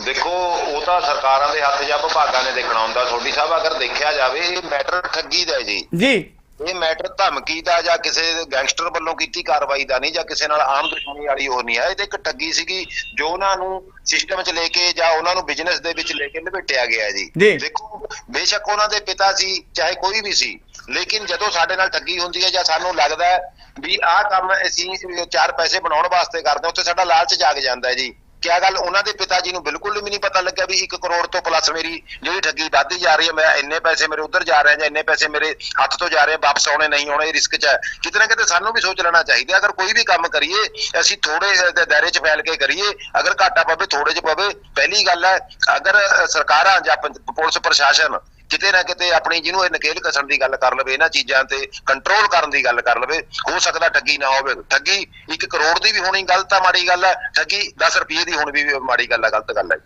ਦੇਖੋ ਉਹ ਤਾਂ ਸਰਕਾਰਾਂ ਦੇ ਹੱਥ ਜਾਂ ਵਿਭਾਗਾਂ ਨੇ ਦੇਖਣਾ ਹੁੰਦਾ। ਤੁਹਾਡੀ ਸਾਹਿਬ ਅਗਰ ਦੇਖਿਆ ਜਾਵੇ ਇਹ ਮੈਟਰ ਠੱਗੀ ਦਾ ਹੈ ਜੀ। ਜੀ। ਇਹ ਮੈਟਰ ਧਮਕੀ ਦਾ ਜਾਂ ਕਿਸੇ ਗੈਂਗਸਟਰ ਵੱਲੋਂ ਕੀਤੀ ਕਾਰਵਾਈ ਦਾ ਨਹੀਂ ਜਾਂ ਕਿਸੇ ਨਾਲ ਆਮ ਦੁਸ਼ਮਣੀ ਵਾਲੀ ਉਹ ਨਹੀਂ ਹੈ। ਇਹ ਤੇ ਇੱਕ ਠੱਗੀ ਸੀਗੀ ਜੋ ਉਹਨਾਂ ਨੂੰ ਸਿਸਟਮ 'ਚ ਲੈ ਕੇ ਜਾਂ ਉਹਨਾਂ ਨੂੰ ਬਿਜ਼ਨਸ ਦੇ ਵਿੱਚ ਲੈ ਕੇ ਲਪੇਟਿਆ ਗਿਆ ਜੀ। ਦੇਖੋ ਬੇਸ਼ੱਕ ਉਹਨਾਂ ਦੇ ਪਿਤਾ ਸੀ ਚਾਹੇ ਕੋਈ ਵੀ ਸੀ ਲੇਕਿਨ ਜਦੋਂ ਸਾਡੇ ਨਾਲ ਠੱਗੀ ਹੁੰਦੀ ਹੈ ਜਾਂ ਸਾਨੂੰ ਲੱਗਦਾ ਵੀ ਆਹ ਕੰਮ ਅਸੀਂ ਚਾਰ ਪੈਸੇ ਬਣਾਉਣ ਵਾਸਤੇ ਕਰਦੇ ਹਾਂ ਉੱਥੇ ਸਾਡਾ ਲਾਲਚ ਜਾਗ ਜਾਂਦਾ ਹੈ ਜੀ। ਕਿਆ ਗੱਲ, ਉਹਨਾਂ ਦੇ ਪਿਤਾ ਜੀ ਨੂੰ ਬਿਲਕੁਲ ਵੀ ਨਹੀਂ ਪਤਾ ਲੱਗਿਆ ਵੀ 1 ਕਰੋੜ ਤੋਂ ਪਲੱਸ ਮੇਰੀ ਜਿਹੜੀ ਠੱਗੀ ਵੱਧਦੀ ਜਾ ਰਹੀ ਹੈ, ਮੈਂ ਇੰਨੇ ਪੈਸੇ ਮੇਰੇ ਉੱਧਰ ਜਾ ਰਹੇ ਜਾਂ ਇੰਨੇ ਪੈਸੇ ਮੇਰੇ ਹੱਥ ਤੋਂ ਜਾ ਰਹੇ, ਵਾਪਸ ਆਉਣੇ ਨਹੀਂ ਆਉਣੇ, ਇਹ ਰਿਸਕ 'ਚ ਹੈ। ਕਿਤੇ ਨਾ ਕਿਤੇ ਸਾਨੂੰ ਵੀ ਸੋਚ ਲੈਣਾ ਚਾਹੀਦਾ, ਅਗਰ ਕੋਈ ਵੀ ਕੰਮ ਕਰੀਏ, ਅਸੀਂ ਥੋੜੇ ਦਾਇਰੇ 'ਚ ਫੈਲ ਕੇ ਕਰੀਏ, ਅਗਰ ਘਾਟਾ ਪਵੇ ਥੋੜੇ 'ਚ ਪਵੇ। ਪਹਿਲੀ ਗੱਲ ਹੈ, ਅਗਰ ਸਰਕਾਰਾਂ ਜਾਂ ਪੁਲਿਸ ਪ੍ਰਸ਼ਾਸਨ ਕਿਤੇ ਨਾ ਕਿਤੇ ਆਪਣੀ ਜਿਹਨੂੰ ਇਹ ਨਕੇਲ ਕਸਣ ਦੀ ਗੱਲ ਕਰ ਲਵੇ, ਇਹਨਾਂ ਚੀਜ਼ਾਂ ਤੇ ਕੰਟਰੋਲ ਕਰਨ ਦੀ ਗੱਲ ਕਰ ਲਵੇ, ਹੋ ਸਕਦਾ ਠੱਗੀ ਨਾ ਹੋਵੇ। ਠੱਗੀ 1 ਕਰੋੜ ਦੀ ਵੀ ਹੋਣੀ ਗਲਤ ਆ, ਮਾੜੀ ਗੱਲ ਹੈ ਠੱਗੀ 10 ਰੁਪਏ ਦੀ ਹੋਣੀ ਵੀ ਮਾੜੀ ਗੱਲ ਹੈ ਗਲਤ ਗੱਲ ਹੈ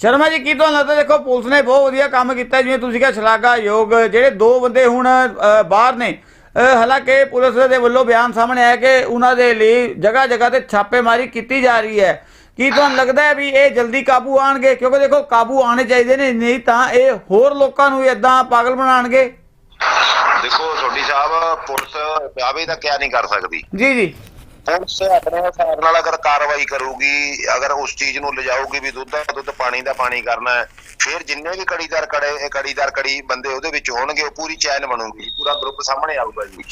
ਸ਼ਰਮਾ ਜੀ, ਕੀ ਤੁਹਾਨੂੰ ਲੱਗਦਾ ਦੇਖੋ, ਪੁਲਿਸ ਨੇ ਬਹੁਤ ਵਧੀਆ ਕੰਮ ਕੀਤਾ, ਜਿਵੇਂ ਤੁਸੀਂ ਕਿਹਾ, ਸ਼ਲਾਘਾਯੋਗ, ਜਿਹੜੇ ਦੋ ਬੰਦੇ ਹੁਣ ਬਾਹਰ ਨੇ ਹਾਲਾਂਕਿ ਪੁਲਿਸ ਦੇ ਵੱਲੋਂ ਬਿਆਨ ਸਾਹਮਣੇ ਆਇਆ ਕਿ ਉਹਨਾਂ ਦੇ ਲਈ ਜਗ੍ਹਾ ਜਗ੍ਹਾ ਤੇ ਛਾਪੇਮਾਰੀ ਕੀਤੀ ਜਾ ਰਹੀ ਹੈ। ਕੀ ਤੁਹਾਨੂੰ ਲੱਗਦਾ ਹੈ ਵੀ ਇਹ ਜਲਦੀ ਕਾਬੂ ਆਣਗੇ? ਕਿਉਂਕਿ ਦੇਖੋ ਕਾਬੂ ਆਣੇ ਚਾਹੀਦੇ ਨੇ ਨਹੀਂ ਤਾਂ ਇਹ ਹੋਰ ਲੋਕਾਂ ਨੂੰ ਇਦਾਂ ਪਾਗਲ ਬਣਾਉਣਗੇ। ਦੇਖੋ ਛੋਟੀ ਸਾਹਿਬ ਪੁਲਿਸ ਦਾਅਵੇ ਦਾ ਕਿਆ ਨਹੀਂ ਕਰ ਸਕਦੀ। ਜੀ ਜੀ। ਪੁਲਿਸ ਆਪਣੇ ਹਿਸਾਬ ਨਾਲ ਅਗਰ ਕਾਰਵਾਈ ਕਰੂਗੀ ਅਗਰ ਉਸ ਚੀਜ਼ ਨੂੰ ਲਿਜਾਊਗੀ ਵੀ ਦੁੱਧ ਦਾ ਦੁੱਧ ਪਾਣੀ ਦਾ ਪਾਣੀ ਕਰਨਾ ਫਿਰ ਜਿੰਨੇ ਵੀ ਕੜੀਦਾਰ ਕੜੇ ਕੜੀਦਾਰ ਕੜੀ ਬੰਦੇ ਉਹਦੇ ਵਿੱਚ ਹੋਣਗੇ ਉਹ ਪੂਰੀ ਚੈਨ ਬਣੂਗੀ ਪੂਰਾ ਗਰੁੱਪ ਸਾਹਮਣੇ ਆਊਗਾ ਜੀ।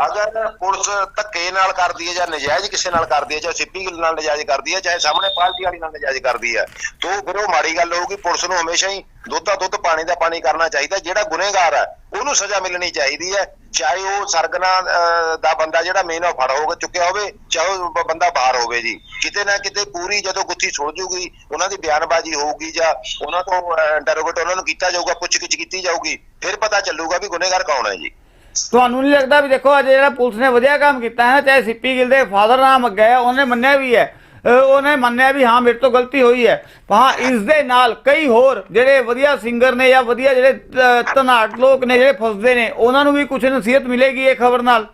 ਅਗਰ ਪੁਲਿਸ ਧੱਕੇ ਨਾਲ ਕਰਦੀ ਹੈ ਜਾਂ ਨਜਾਇਜ਼ ਕਿਸੇ ਨਾਲ ਕਰਦੀ ਹੈ ਚਾਹੇ ਸਿੱਪੀ ਗਿੱਲ ਨਾਲ ਨਜਾਇਜ਼ ਕਰਦੀ ਹੈ ਚਾਹੇ ਸਾਹਮਣੇ ਪਾਰਟੀ ਵਾਲੀ ਨਾਲ ਨਜਾਇਜ਼ ਕਰਦੀ ਹੈ ਤੋਂ ਫਿਰ ਉਹ ਮਾੜੀ ਗੱਲ ਹੋਊਗੀ ਪੁਲਿਸ ਨੂੰ ਹਮੇਸ਼ਾ ਹੀ ਦੁੱਧ ਦਾ ਦੁੱਧ ਪਾਣੀ ਦਾ ਪਾਣੀ ਕਰਨਾ ਚਾਹੀਦਾ ਜਿਹੜਾ ਗੁਨੇਗਾਰ ਹੈ ਉਹਨੂੰ ਸਜ਼ਾ ਮਿਲਣੀ ਚਾਹੀਦੀ ਹੈ ਚਾਹੇ ਉਹ ਸਰਗਨਾ ਅਹ, ਦਾ ਬੰਦਾ ਜਿਹੜਾ ਮੇਨ ਉਹ ਫੜ ਹੋਵੇ ਚੁੱਕਿਆ ਹੋਵੇ ਚਾਹੇ ਉਹ ਬ- ਬੰਦਾ ਬਾਹਰ ਹੋਵੇ ਜੀ। ਕਿਤੇ ਨਾ ਕਿਤੇ ਪੂਰੀ ਜਦੋਂ ਗੁੱਥੀ ਸੁਲ ਜੂਗੀ ਉਹਨਾਂ ਦੀ ਬਿਆਨਬਾਜ਼ੀ ਹੋਊਗੀ ਜਾਂ ਉਹਨਾਂ ਤੋਂ ਇੰਟਰੋਗੇਟ ਉਹਨਾਂ ਨੂੰ ਕੀਤਾ ਜਾਊਗਾ ਪੁੱਛਗਿੱਛ ਕੀਤੀ ਜਾਊਗੀ ਫਿਰ ਪਤਾ ਚੱਲੂਗਾ ਵੀ ਗੁਨੇਗਾਰ ਕੌਣ ਹੈ ਜੀ। ਤੁਹਾਨੂੰ ਨਹੀਂ ਲੱਗਦਾ ਵੀ ਦੇਖੋ ਅੱਜ ਜਿਹੜਾ ਪੁਲਿਸ ਨੇ ਵਧੀਆ ਕੰਮ ਕੀਤਾ ਹੈ ਨਾ ਚਾਹੇ ਸਿੱਪੀ ਗਿੱਲ ਦੇ ਫਾਦਰ ਨਾਮ ਅੱਗੇ ਹੈ ਉਹਨੇ ਮੰਨਿਆ ਵੀ ਹੈ। ਉਹਨੇ ਮੰਨਿਆ ਵੀ ਹਾਂ ਮੇਰੇ ਤੋਂ ਗਲਤੀ ਹੋਈ ਹੈ। ਹਾਂ ਇਸ ਦੇ ਨਾਲ ਕਈ ਹੋਰ ਜਿਹੜੇ ਵਧੀਆ ਸਿੰਗਰ ਨੇ ਜਾਂ ਵਧੀਆ ਜਿਹੜੇ ਅਹ, ਲੋਕ ਨੇ ਜਿਹੜੇ ਫਸਦੇ ਨੇ ਉਹਨਾਂ ਨੂੰ ਵੀ ਕੁਝ ਨਸੀਹਤ ਮਿਲੇਗੀ ਇਹ ਖਬਰ ਨਾਲ?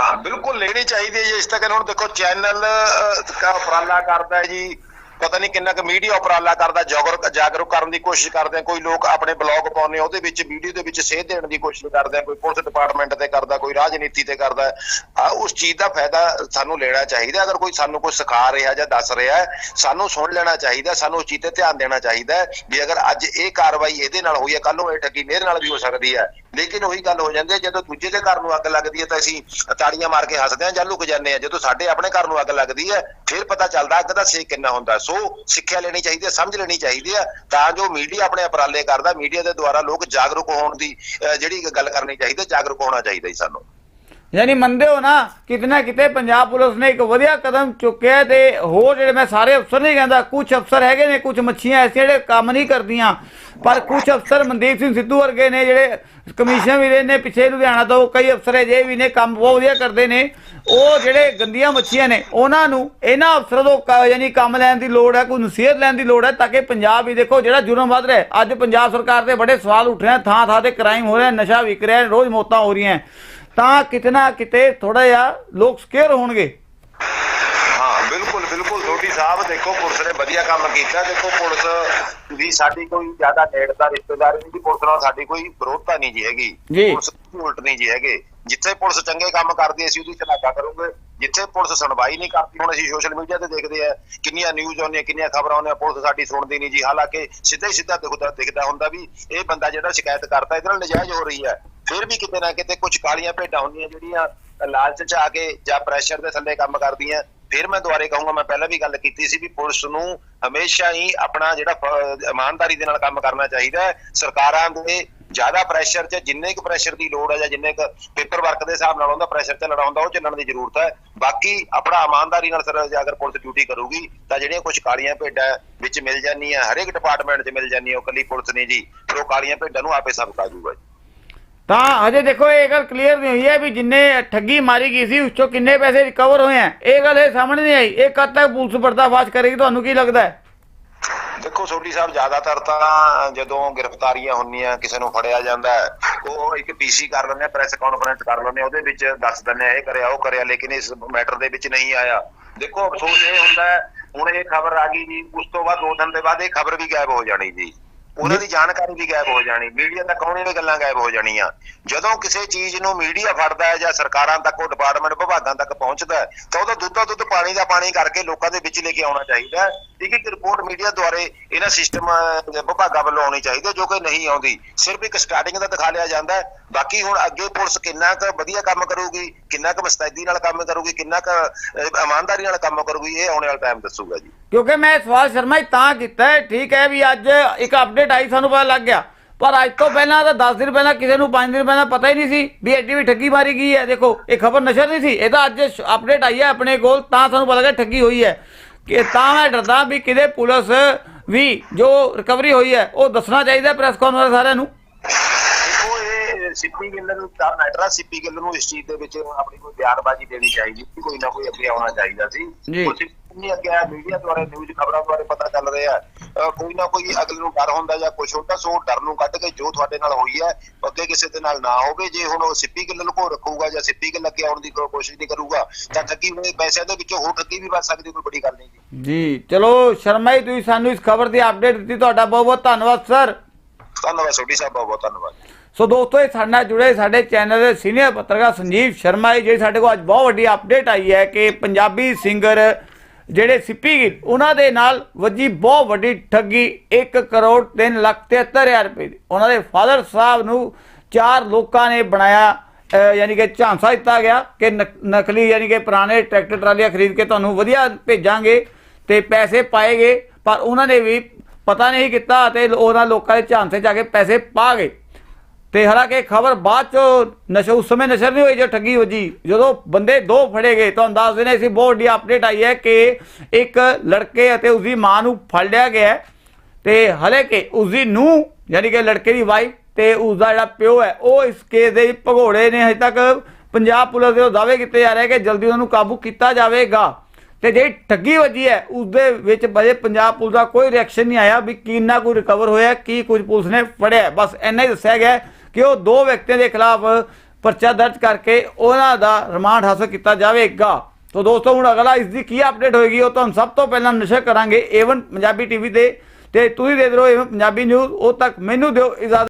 ਹਾਂ ਬਿਲਕੁਲ ਲੈਣੀ ਚਾਹੀਦੀ ਹੈ ਜੀ। ਇਸ ਤੱਕ ਹੁਣ ਦੇਖੋ ਚੈਨਲ ਦਾ ਉਪਰਾਲਾ ਕਰਦਾ ਹੈ ਜੀ। ਪਤਾ ਨਹੀਂ ਕਿੰਨਾ ਕੁ ਮੀਡੀਆ ਉਪਰਾਲਾ ਕਰਦਾ ਜਾਗਰੂਕ ਜਾਗਰੂਕ ਕਰਨ ਦੀ ਕੋਸ਼ਿਸ਼ ਕਰਦੇ ਆ, ਕੋਈ ਲੋਕ ਆਪਣੇ ਬਲੌਗ ਪਾਉਂਦੇ ਆ, ਉਹਦੇ ਵਿੱਚ, ਵੀਡੀਓ ਦੇ ਵਿੱਚ ਸੇਧ ਦੇਣ ਦੀ ਕੋਸ਼ਿਸ਼ ਕਰਦੇ ਆ, ਕੋਈ ਪੁਲਿਸ ਡਿਪਾਰਟਮੈਂਟ ਤੇ ਕਰਦਾ, ਕੋਈ ਰਾਜਨੀਤੀ ਤੇ ਕਰਦਾ, ਆ ਉਸ ਚੀਜ਼ ਦਾ ਫਾਇਦਾ ਸਾਨੂੰ ਲੈਣਾ ਚਾਹੀਦਾ, ਅਗਰ ਕੋਈ ਸਾਨੂੰ ਕੁਝ ਸਿਖਾ ਰਿਹਾ ਜਾਂ ਦੱਸ ਰਿਹਾ, ਸਾਨੂੰ ਸੁਣ ਲੈਣਾ ਚਾਹੀਦਾ, ਸਾਨੂੰ ਉਸ ਚੀਜ਼ ਤੇ ਧਿਆਨ ਦੇਣਾ ਚਾਹੀਦਾ, ਵੀ ਅਗਰ ਅੱਜ ਇਹ ਕਾਰਵਾਈ ਇਹਦੇ ਨਾਲ ਹੋਈ ਹੈ ਕੱਲ ਨੂੰ ਇਹ ਠੱਗੀ ਮੇਰੇ ਨਾਲ ਵੀ ਹੋ ਸਕਦੀ ਹੈ, ਲੇਕਿਨ ਉਹੀ ਗੱਲ ਹੋ ਜਾਂਦੀ ਹੈ, ਜਦੋਂ ਦੂਜੇ ਦੇ ਘਰ ਨੂੰ ਅੱਗ ਲੱਗਦੀ ਹੈ ਤਾਂ ਅਸੀਂ ਤਾੜੀਆਂ ਮਾਰ ਕੇ ਹੱਸਦੇ ਹਾਂ ਜਾਂ ਲੁਕ ਜਾਂਦੇ ਹਾਂ, ਜਦੋਂ ਸਾਡੇ ਆਪਣੇ ਘਰ ਨੂੰ ਅੱਗ ਲੱਗਦੀ ਹੈ, ਫਿਰ ਪਤਾ ਚੱਲਦਾ ਅੱਗ ਦਾ ਸੇਕ ਕਿੰਨਾ ਹੁੰਦਾ, ਸੋ ਸਿੱਖਿਆ ਲੈਣੀ ਚਾਹੀਦੀ ਹੈ ਸਮਝ ਲੈਣੀ ਚਾਹੀਦੀ ਹੈ ਤਾਂ ਜੋ ਮੀਡੀਆ ਆਪਣੇ ਉਪਰਾਲੇ ਕਰਦਾ ਮੀਡੀਆ ਦੇ ਦੁਆਰਾ ਲੋਕ ਜਾਗਰੂਕ ਹੋਣ ਦੀ ਅਹ, ਜਿਹੜੀ ਗੱਲ ਕਰਨੀ ਚਾਹੀਦੀ ਹੈ, ਜਾਗਰੂਕ ਹੋਣਾ ਚਾਹੀਦਾ ਜੀ ਸਾਨੂੰ। ਯਾਨੀ ਮੰਨਦੇ ਹੋ ਨਾ, ਕਿਤੇ ਨਾ ਕਿਤੇ ਪੰਜਾਬ ਪੁਲਿਸ ਨੇ ਇੱਕ ਵਧੀਆ ਕਦਮ ਚੁੱਕਿਆ ਤੇ ਹੋਰ ਜਿਹੜੇ ਮੈਂ ਸਾਰੇ ਅਫਸਰ ਨਹੀਂ ਕਹਿੰਦਾ ਕੁਝ ਅਫਸਰ ਹੈਗੇ ਨੇ ਕੁਝ ਮੱਛੀਆਂ ਐਸੀਆਂ ਜਿਹੜੇ ਕੰਮ ਨਹੀਂ ਕਰਦੀਆਂ, ਪਰ ਕੁਝ ਅਫਸਰ ਮਨਦੀਪ ਸਿੰਘ ਸਿੱਧੂ ਵਰਗੇ ਨੇ ਜਿਹੜੇ ਕਮਿਸ਼ਨ ਵੀ ਰਹੇ ਨੇ, ਪਿੱਛੇ ਲੁਧਿਆਣਾ ਤੋਂ ਕਈ ਅਫਸਰ ਅਜੇ ਵੀ ਨੇ, ਕੰਮ ਬਹੁਤ ਵਧੀਆ ਕਰਦੇ ਨੇ, ਉਹ ਜਿਹੜੇ ਗੰਦੀਆਂ ਮੱਛੀਆਂ ਨੇ, ਉਹਨਾਂ ਨੂੰ ਇਹਨਾਂ ਅਫਸਰਾਂ ਤੋਂ ਕ- ਯਾਨੀ ਕੰਮ ਲੈਣ ਦੀ ਲੋੜ ਹੈ, ਕੋਈ ਨਸੀਹਤ ਲੈਣ ਦੀ ਲੋੜ ਹੈ, ਤਾਂ ਕਿ ਪੰਜਾਬ ਵੀ ਦੇਖੋ ਜਿਹੜਾ ਜੁਰਮ ਵੱਧ ਰਿਹਾ ਅੱਜ ਪੰਜਾਬ ਸਰਕਾਰ ਤੇ ਬੜੇ ਸਵਾਲ ਉੱਠ ਰਹੇ ਥਾਂ ਥਾਂ ਤੇ ਕ੍ਰਾਈਮ ਹੋ ਰਿਹਾ ਨਸ਼ਾ ਵਿਕ ਰਿਹਾ ਰੋਜ਼ ਮੌਤਾਂ ਹੋ ਰਹੀਆਂ ਤਾਂ ਕਿਤੇ ਨਾ ਕਿਤੇ ਥੋੜਾ ਜਿਹਾ ਲੋਕ ਸਕੇਅਰ ਹੋਣਗੇ। ਹਾਂ ਬਿਲਕੁਲ ਬਿਲਕੁਲ। ਤੁਹਾਡੀ ਸਾਹਿਬ ਦੇਖੋ ਪੁਲਿਸ ਨੇ ਵਧੀਆ ਕੰਮ ਕੀਤਾ। ਦੇਖੋ ਪੁਲਿਸ ਵੀ ਸਾਡੀ ਕੋਈ ਜ਼ਿਆਦਾ ਨੇੜਤਾ ਰਿਸ਼ਤੇਦਾਰੀ ਨਹੀਂ ਜੀ। ਪੁਲਿਸ ਨਾਲ ਸਾਡੀ ਕੋਈ ਵਿਰੋਧਤਾ ਨਹੀਂ ਜੀ ਹੈਗੀ। ਪੁਲਿਸ ਦੀ ਉਲਟ ਨਹੀਂ ਜੀ ਹੈਗੇ। ਜਿੱਥੇ ਪੁਲਿਸ ਚੰਗੇ ਕੰਮ ਕਰਦੀ ਅਸੀਂ ਉਹਦੀ ਸ਼ਲਾਘਾ ਕਰੂਗੇ। ਜਿੱਥੇ ਪੁਲਿਸ ਸੁਣਵਾਈ ਨਹੀਂ ਕਰਦੀ ਹੁਣ ਅਸੀਂ ਸੋਸ਼ਲ ਮੀਡੀਆ ਤੇ ਦੇਖਦੇ ਆ ਕਿੰਨੀਆਂ ਨਿਊਜ਼ ਆਉਂਦੀਆਂ ਕਿੰਨੀਆਂ ਖਬਰਾਂ ਆਉਂਦੀਆਂ ਪੁਲਿਸ ਸਾਡੀ ਸੁਣਦੀ ਨਹੀਂ ਜੀ। ਹਾਲਾਂਕਿ ਸਿੱਧਾ ਹੀ ਸਿੱਧਾ ਦਿਖਦਾ ਦਿਖਦਾ ਹੁੰਦਾ ਵੀ ਇਹ ਬੰਦਾ ਜਿਹੜਾ ਸ਼ਿਕਾਇਤ ਕਰਦਾ ਇਹਦੇ ਨਾਲ ਨਜਾਇਜ਼ ਹੋ ਰਹੀ ਹੈ। ਫਿਰ ਵੀ ਕਿਤੇ ਨਾ ਕਿਤੇ ਕੁਝ ਕਾਲੀਆਂ ਭੇਡਾਂ ਹੁੰਦੀਆਂ ਜਿਹੜੀਆਂ ਲਾਲਚ ਚ ਆ ਕੇ ਜਾਂ ਪ੍ਰੈਸ਼ਰ ਦੇ ਥੱਲੇ ਕੰਮ ਕਰਦੀਆਂ। ਫਿਰ ਮੈਂ ਦੁਬਾਰੇ ਕਹੂੰਗਾ, ਮੈਂ ਪਹਿਲਾਂ ਵੀ ਗੱਲ ਕੀਤੀ ਸੀ ਵੀ ਪੁਲਿਸ ਨੂੰ ਹਮੇਸ਼ਾ ਹੀ ਆਪਣਾ ਜਿਹੜਾ ਇਮਾਨਦਾਰੀ ਦੇ ਨਾਲ ਕੰਮ ਕਰਨਾ ਚਾਹੀਦਾ ਹੈ। ਸਰਕਾਰਾਂ ਦੇ ਜ਼ਿਆਦਾ ਪ੍ਰੈਸ਼ਰ 'ਚ, ਜਿੰਨੇ ਕੁ ਪ੍ਰੈਸ਼ਰ ਦੀ ਲੋੜ ਹੈ ਜਾਂ ਜਿੰਨੇ ਕੁ ਪੇਪਰ ਵਰਕ ਦੇ ਹਿਸਾਬ ਨਾਲ ਹੁੰਦਾ ਪ੍ਰੈਸ਼ਰ ਚੱਲਣਾ ਹੁੰਦਾ ਉਹ ਚੱਲਣ ਦੀ ਜ਼ਰੂਰਤ ਹੈ। ਬਾਕੀ ਆਪਣਾ ਇਮਾਨਦਾਰੀ ਨਾਲ ਸਰ, ਅਗਰ ਪੁਲਿਸ ਡਿਊਟੀ ਕਰੂਗੀ, ਤਾਂ ਜਿਹੜੀਆਂ ਕੁਝ ਕਾਲੀਆਂ ਭੇਡਾਂ ਵਿੱਚ ਮਿਲ ਜਾਂਦੀਆਂ, ਹਰੇਕ ਡਿਪਾਰਟਮੈਂਟ 'ਚ ਮਿਲ ਜਾਂਦੀਆਂ, ਉਹ ਕੱਲੀ ਪੁਲਿਸ ਨਹੀਂ ਜੀ। ਫਿਰ ਉਹ ਕਾਲੀਆਂ ਭੇਡਾਂ ਨੂੰ ਆਪੇ ਸਬਕ ਆ ਜੀ। ਤਾਂ ਹਜੇ ਦੇਖੋ ਇਹ ਗੱਲ ਕਲੀਅਰ ਨਹੀਂ ਹੋਈ ਹੈ ਵੀ ਜਿੰਨੇ ਠੱਗੀ ਮਾਰੀ ਗਈ ਸੀ, ਉਸ ਚੋਂ ਕਿੰਨੇ ਪੈਸੇ ਰਿਕਵਰ ਹੋਏ ਆ ਇਹ ਗੱਲ ਇਹ ਸਾਹਮਣੇ ਨਹੀਂ ਆਈ। ਇਹ ਕਦ ਤੱਕ ਪੁਲਿਸ ਪਰਦਾਫਾਸ਼ ਕਰੇਗੀ, ਤੁਹਾਨੂੰ ਕੀ ਲੱਗਦਾ ਹੈ? ਦੇਖੋ, ਸੋਢੀ ਸਾਹਿਬ, ਜ਼ਿਆਦਾਤਰ ਤਾਂ ਜਦੋਂ ਗ੍ਰਿਫਤਾਰੀਆਂ ਹੁੰਦੀਆਂ, ਕਿਸੇ ਨੂੰ ਫੜਿਆ ਜਾਂਦਾ ਉਹ ਇੱਕ ਪੀਸੀ ਕਰ ਲੈਂਦੇ ਆ ਪ੍ਰੈਸ ਕਾਨਫਰੰਸ ਕਰ ਲੈਂਦੇ ਆ, ਉਹਦੇ ਵਿੱਚ ਦੱਸ ਦਿੰਦੇ ਆ, ਇਹ ਕਰਿਆ, ਉਹ ਕਰਿਆ, ਲੇਕਿਨ ਇਸ ਮੈਟਰ ਦੇ ਵਿੱਚ ਨਹੀਂ ਆਇਆ। ਦੇਖੋ, ਅਫਸੋਸ ਇਹ ਹੁੰਦਾ ਹੁਣ ਇਹ ਖਬਰ ਆ ਗਈ ਜੀ, ਉਸ ਤੋਂ ਬਾਅਦ ਦੋ ਦਿਨ ਦੇ ਬਾਅਦ ਇਹ ਖਬਰ ਵੀ ਗਾਇਬ ਹੋ ਜਾਣੀ ਜੀ। ਉਹਨਾਂ ਦੀ ਜਾਣਕਾਰੀ ਵੀ ਗਾਇਬ ਹੋ ਜਾਣੀ ਮੀਡੀਆ ਤੱਕ ਆਉਣੇ ਵੀ ਗੱਲਾਂ ਗਾਇਬ ਹੋ ਜਾਣੀਆਂ? ਜਦੋਂ ਕਿਸੇ ਚੀਜ਼ ਨੂੰ ਮੀਡੀਆ ਫੜਦਾ ਹੈ ਜਾਂ ਸਰਕਾਰਾਂ ਤੱਕ ਉਹ ਡਿਪਾਰਟਮੈਂਟ ਵਿਭਾਗਾਂ ਤੱਕ ਪਹੁੰਚਦਾ ਹੈ ਤਾਂ ਉਹਦਾ ਦੁੱਧ ਦੁੱਧ ਪਾਣੀ ਦਾ ਪਾਣੀ ਕਰਕੇ ਲੋਕਾਂ ਦੇ ਵਿੱਚ ਲੈ ਕੇ ਆਉਣਾ ਚਾਹੀਦਾ ਹੈ। ਇੱਕ ਇੱਕ ਰਿਪੋਰਟ ਮੀਡੀਆ ਦੁਆਰੇ ਇਹਨਾਂ ਸਿਸਟਮ ਵਿਭਾਗਾਂ ਵੱਲੋਂ ਆਉਣੀ ਚਾਹੀਦੀ ਹੈ ਜੋ ਕਿ ਨਹੀਂ ਆਉਂਦੀ। ਸਿਰਫ ਇੱਕ ਸਟਾਰਟਿੰਗ ਦਾ ਦਿਖਾ ਲਿਆ ਜਾਂਦਾ ਹੈ। ਬਾਕੀ ਹੁਣ ਅੱਗੇ ਪੁਲਿਸ ਕਿੰਨਾ ਕੁ ਵਧੀਆ ਕੰਮ ਕਰੂਗੀ ਕਿੰਨਾ ਕੁ ਮਸਤੈਦੀ ਨਾਲ ਕੰਮ ਕਰੂਗੀ ਕਿੰਨਾ ਕੁ ਇਮਾਨਦਾਰੀ ਨਾਲ ਕੰਮ ਕਰੂਗੀ ਇਹ ਆਉਣੇ ਵਾਲਾ ਟਾਈਮ ਦੱਸੂਗਾ ਜੀ। ਕਿਉਂਕਿ ਮੈਂ ਸਵਾਲ ਸ਼ਰਮਾ ਜੀ ਤਾਂ ਕੀਤਾ ਹੈ ਠੀਕ ਹੈ ਵੀ ਅੱਜ ਇੱਕ ਅਪਡੇਟ ਆਈ ਸਾਨੂੰ ਪਤਾ ਲੱਗ ਗਿਆ। ਪਰ ਅੱਜ ਤੋਂ ਪਹਿਲਾਂ ਤਾਂ 10 ਦਿਨ ਪਹਿਲਾਂ ਕਿਸੇ ਨੂੰ 5 ਦਿਨ ਪਹਿਲਾਂ ਪਤਾ ਹੀ ਨਹੀਂ ਸੀ ਵੀ ਐਡੀ ਵੀ ਠੱਗੀ ਮਾਰੀ ਗਈ ਹੈ। ਦੇਖੋ ਇਹ ਖਬਰ ਨਸ਼ਰ ਨਹੀਂ ਸੀ। ਇਹ ਤਾਂ ਅੱਜ ਅਪਡੇਟ ਆਈ ਹੈ ਆਪਣੇ ਕੋਲ ਤਾਂ ਸਾਨੂੰ ਪਤਾ ਲੱਗਾ ਠੱਗੀ ਹੋਈ ਹੈ। ਕਿ ਤਾਂ ਮੈਂ ਡਰਦਾ ਵੀ ਕਿਤੇ ਪੁਲਿਸ ਵੀ ਜੋ ਰਿਕਵਰੀ ਹੋਈ ਹੈ ਉਹ ਦੱਸਣਾ ਚਾਹੀਦਾ ਪ੍ਰੈਸ ਕਾਨਫਰੰਸ ਸਾਰਿਆਂ ਨੂੰ। ਸਿੱਪੀ ਗਿੱਲ ਨੂੰ ਤਾਂ ਮੈਟਰ ਸਿੱਪੀ ਗਿੱਲ ਨੂੰ ਇਸ ਚੀਜ਼ ਦੇ ਵਿੱਚ ਆਪਣੀ ਕੋਈ ਬਿਆਨਬਾਜ਼ੀ ਦੇਣੀ ਚਾਹੀਦੀ ਸੀ। ਕੋਈ ਨਾ ਕੋਈ ਅੱਗੇ ਆਉਣਾ ਚਾਹੀਦਾ ਸੀ। ਜੀ। ਨਹੀਂ ਅੱਗੇ ਆਇਆ ਮੀਡੀਆ ਦੁਆਰਾ ਨਿਊਜ਼ ਖਬਰਾਂ ਦੁਆਰੇ ਪਤਾ ਚੱਲ ਰਿਹਾ ਕੋਈ ਨਾ ਕੋਈ ਅਗਲੇ ਨੂੰ ਡਰ ਹੁੰਦਾ ਜਾਂ ਕੁਝ ਹੁੰਦਾ ਸੋ ਡਰ ਨੂੰ ਕੱਢ ਕੇ ਜੋ ਤੁਹਾਡੇ ਨਾਲ ਹੋਈ ਹੈ ਅੱਗੇ ਕਿਸੇ ਦੇ ਨਾਲ ਨਾ ਹੋਵੇ। ਜੇ ਹੁਣ ਉਹ ਸਿੱਪੀ ਗਿੱਲ ਨੂੰ ਕੋ ਰੱਖੂਗਾ ਜਾਂ ਸਿੱਪੀ ਗਿੱਲ ਅੱਗੇ ਆਉਣ ਦੀ ਕੋਸ਼ਿਸ਼ ਨਹੀਂ ਕਰੂਗਾ ਤਾਂ ਠੱਗੀ ਹੋਏ ਪੈਸਿਆਂ ਦੇ ਵਿੱਚੋਂ ਹੋਰ ਠੱਗੀ ਵੀ ਵੱਜ ਸਕਦੀ ਕੋਈ ਵੱਡੀ ਗੱਲ ਨਹੀਂ ਜੀ। ਜੀ ਚਲੋ ਸ਼ਰਮਾ ਜੀ ਤੁਸੀਂ ਸਾਨੂੰ ਇਸ ਖਬਰ ਦੀ ਅਪਡੇਟ ਦਿੱਤੀ ਤੁਹਾਡਾ ਬਹੁਤ ਬਹੁਤ ਧੰਨਵਾਦ ਸਰ। ਧੰਨਵਾਦ ਸੋਢੀ ਸਾਹਿਬ ਬਹੁਤ ਬਹੁਤ ਧੰਨਵਾਦ। ਸੋ ਦੋਸਤੋ ਇਹ ਸਾਡੇ ਨਾਲ ਜੁੜੇ ਸਾਡੇ ਚੈਨਲ ਦੇ ਸੀਨੀਅਰ ਪੱਤਰਕਾਰ ਸੰਜੀਵ ਸ਼ਰਮਾ ਜੀ ਜਿਹੜੀ ਸਾਡੇ ਕੋਲ ਅੱਜ ਬਹੁਤ ਵੱਡੀ ਅਪਡੇਟ ਆਈ ਹੈ ਕਿ ਪੰਜਾਬੀ ਸਿੰਗਰ ਜਿਹੜੇ ਸਿੱਪੀ ਗਿੱਲ ਉਹਨਾਂ ਦੇ ਨਾਲ ਵੱਜੀ ਬਹੁਤ ਵੱਡੀ ਠੱਗੀ 1 ਕਰੋੜ 3 ਲੱਖ 73 ਹਜ਼ਾਰ ਰੁਪਏ ਦੀ। ਉਹਨਾਂ ਦੇ ਫਾਦਰ ਸਾਹਿਬ ਨੂੰ ਚਾਰ ਲੋਕਾਂ ਨੇ ਬਣਾਇਆ ਯਾਨੀ ਕਿ ਝਾਂਸਾ ਦਿੱਤਾ ਗਿਆ ਕਿ ਨਕ- ਨਕਲੀ ਯਾਨੀ ਕਿ ਪੁਰਾਣੇ ਟਰੈਕਟਰ ਟਰਾਲੀਆਂ ਖਰੀਦ ਕੇ ਤੁਹਾਨੂੰ ਵਧੀਆ ਭੇਜਾਂਗੇ ਤੇ ਪੈਸੇ ਪਾਏਗੇ ਪਰ ਉਹਨਾਂ ਨੇ ਵੀ ਪਤਾ ਨਹੀਂ ਕੀਤਾ ਤੇ ਉਹਨਾਂ ਲੋਕਾਂ ਦੇ ਝਾਂਸੇ ਜਾ ਕੇ ਪੈਸੇ ਪਾ ਗਏ। ਤੇ ਹਾਲਾਂਕਿ ਖਬਰ ਬਾਅਦ ਚ ਨਸ਼ਾ, ਉਸ ਸਮੇਂ ਨਸ਼ਰ ਨਹੀਂ ਹੋਈ ਜੋ ਠੱਗੀ ਵੱਜੀ। ਜਦੋਂ ਬੰਦੇ ਦੋ ਫੜੇ ਗਏ, ਤੁਹਾਨੂੰ ਦੱਸ ਦਿੰਦੇ ਸੀ ਬਹੁਤ ਵੱਡੀ ਅਪਡੇਟ ਆਈ ਹੈ ਕਿ ਇੱਕ ਲੜਕੇ ਅਤੇ ਉਸਦੀ ਮਾਂ ਨੂੰ ਫੜ ਲਿਆ ਗਿਆ ਹੈ। ਤੇ ਹਲੇ ਕਿ ਉਸਦੀ ਨੂੰ ਯਾਨੀ ਕਿ ਲੜਕੇ ਦੀ ਵਾਈਫ ਤੇ ਉਸਦਾ ਜਿਹੜਾ ਪਿਓ ਹੈ, ਉਹ ਇਸ ਕੇਸ ਦੇ ਵਿੱਚ ਭਗੌੜੇ ਨੇ ਹਜੇ ਤੱਕ ਪੰਜਾਬ ਪੁਲਿਸ ਦੇ ਦਾਅਵੇ ਕੀਤੇ ਜਾ ਰਹੇ ਕਿ ਜਲਦੀ ਉਹਨਾਂ ਨੂੰ ਕਾਬੂ ਕੀਤਾ ਜਾਵੇਗਾ। ਤੇ ਜਿਹੜੀ ਠੱਗੀ ਵੱਜੀ ਹੈ ਉਸ ਦੇ ਵਿੱਚ ਬਜੇ ਪੰਜਾਬ ਪੁਲਿਸ ਦਾ ਕੋਈ ਰਿਐਕਸ਼ਨ ਨਹੀਂ ਆਇਆ ਵੀ ਕਿੰਨਾ ਕੋਈ ਰਿਕਵਰ ਹੋਇਆ, ਕੀ ਕੁਝ ਪੁਲਿਸ ਨੇ ਫੜਿਆ ਬਸ ਇੰਨਾ ਹੀ ਦੱਸਿਆ ਗਿਆ ਕਿ ਉਹ ਦੋ ਵਿਅਕਤੀਆਂ ਦੇ ਖਿਲਾਫ ਪਰਚਾ ਦਰਜ ਕਰਕੇ ਉਹਨਾਂ ਦਾ ਰਿਮਾਂਡ ਹਾਸਲ ਕੀਤਾ ਜਾਵੇਗਾ। ਤੋ ਦੋਸਤੋ, ਹੁਣ ਅਗਲਾ ਇਸ ਦੀ ਕੀ ਅਪਡੇਟ ਹੋਏਗੀ, ਉਹ ਤੁਹਾਨੂੰ ਸਭ ਤੋਂ ਪਹਿਲਾਂ ਨਸ਼ਰ ਕਰਾਂਗੇ ਏਵਨ ਪੰਜਾਬੀ ਟੀਵੀ ਤੇ ਤੇ ਤੁਸੀਂ ਦੇ ਰਹੋ ਏਵਨ ਪੰਜਾਬੀ ਨਿਊਜ਼ ਉਹ ਤੱਕ ਮੈਨੂੰ ਦਿਓ ਇਜਾਜ਼ਤ।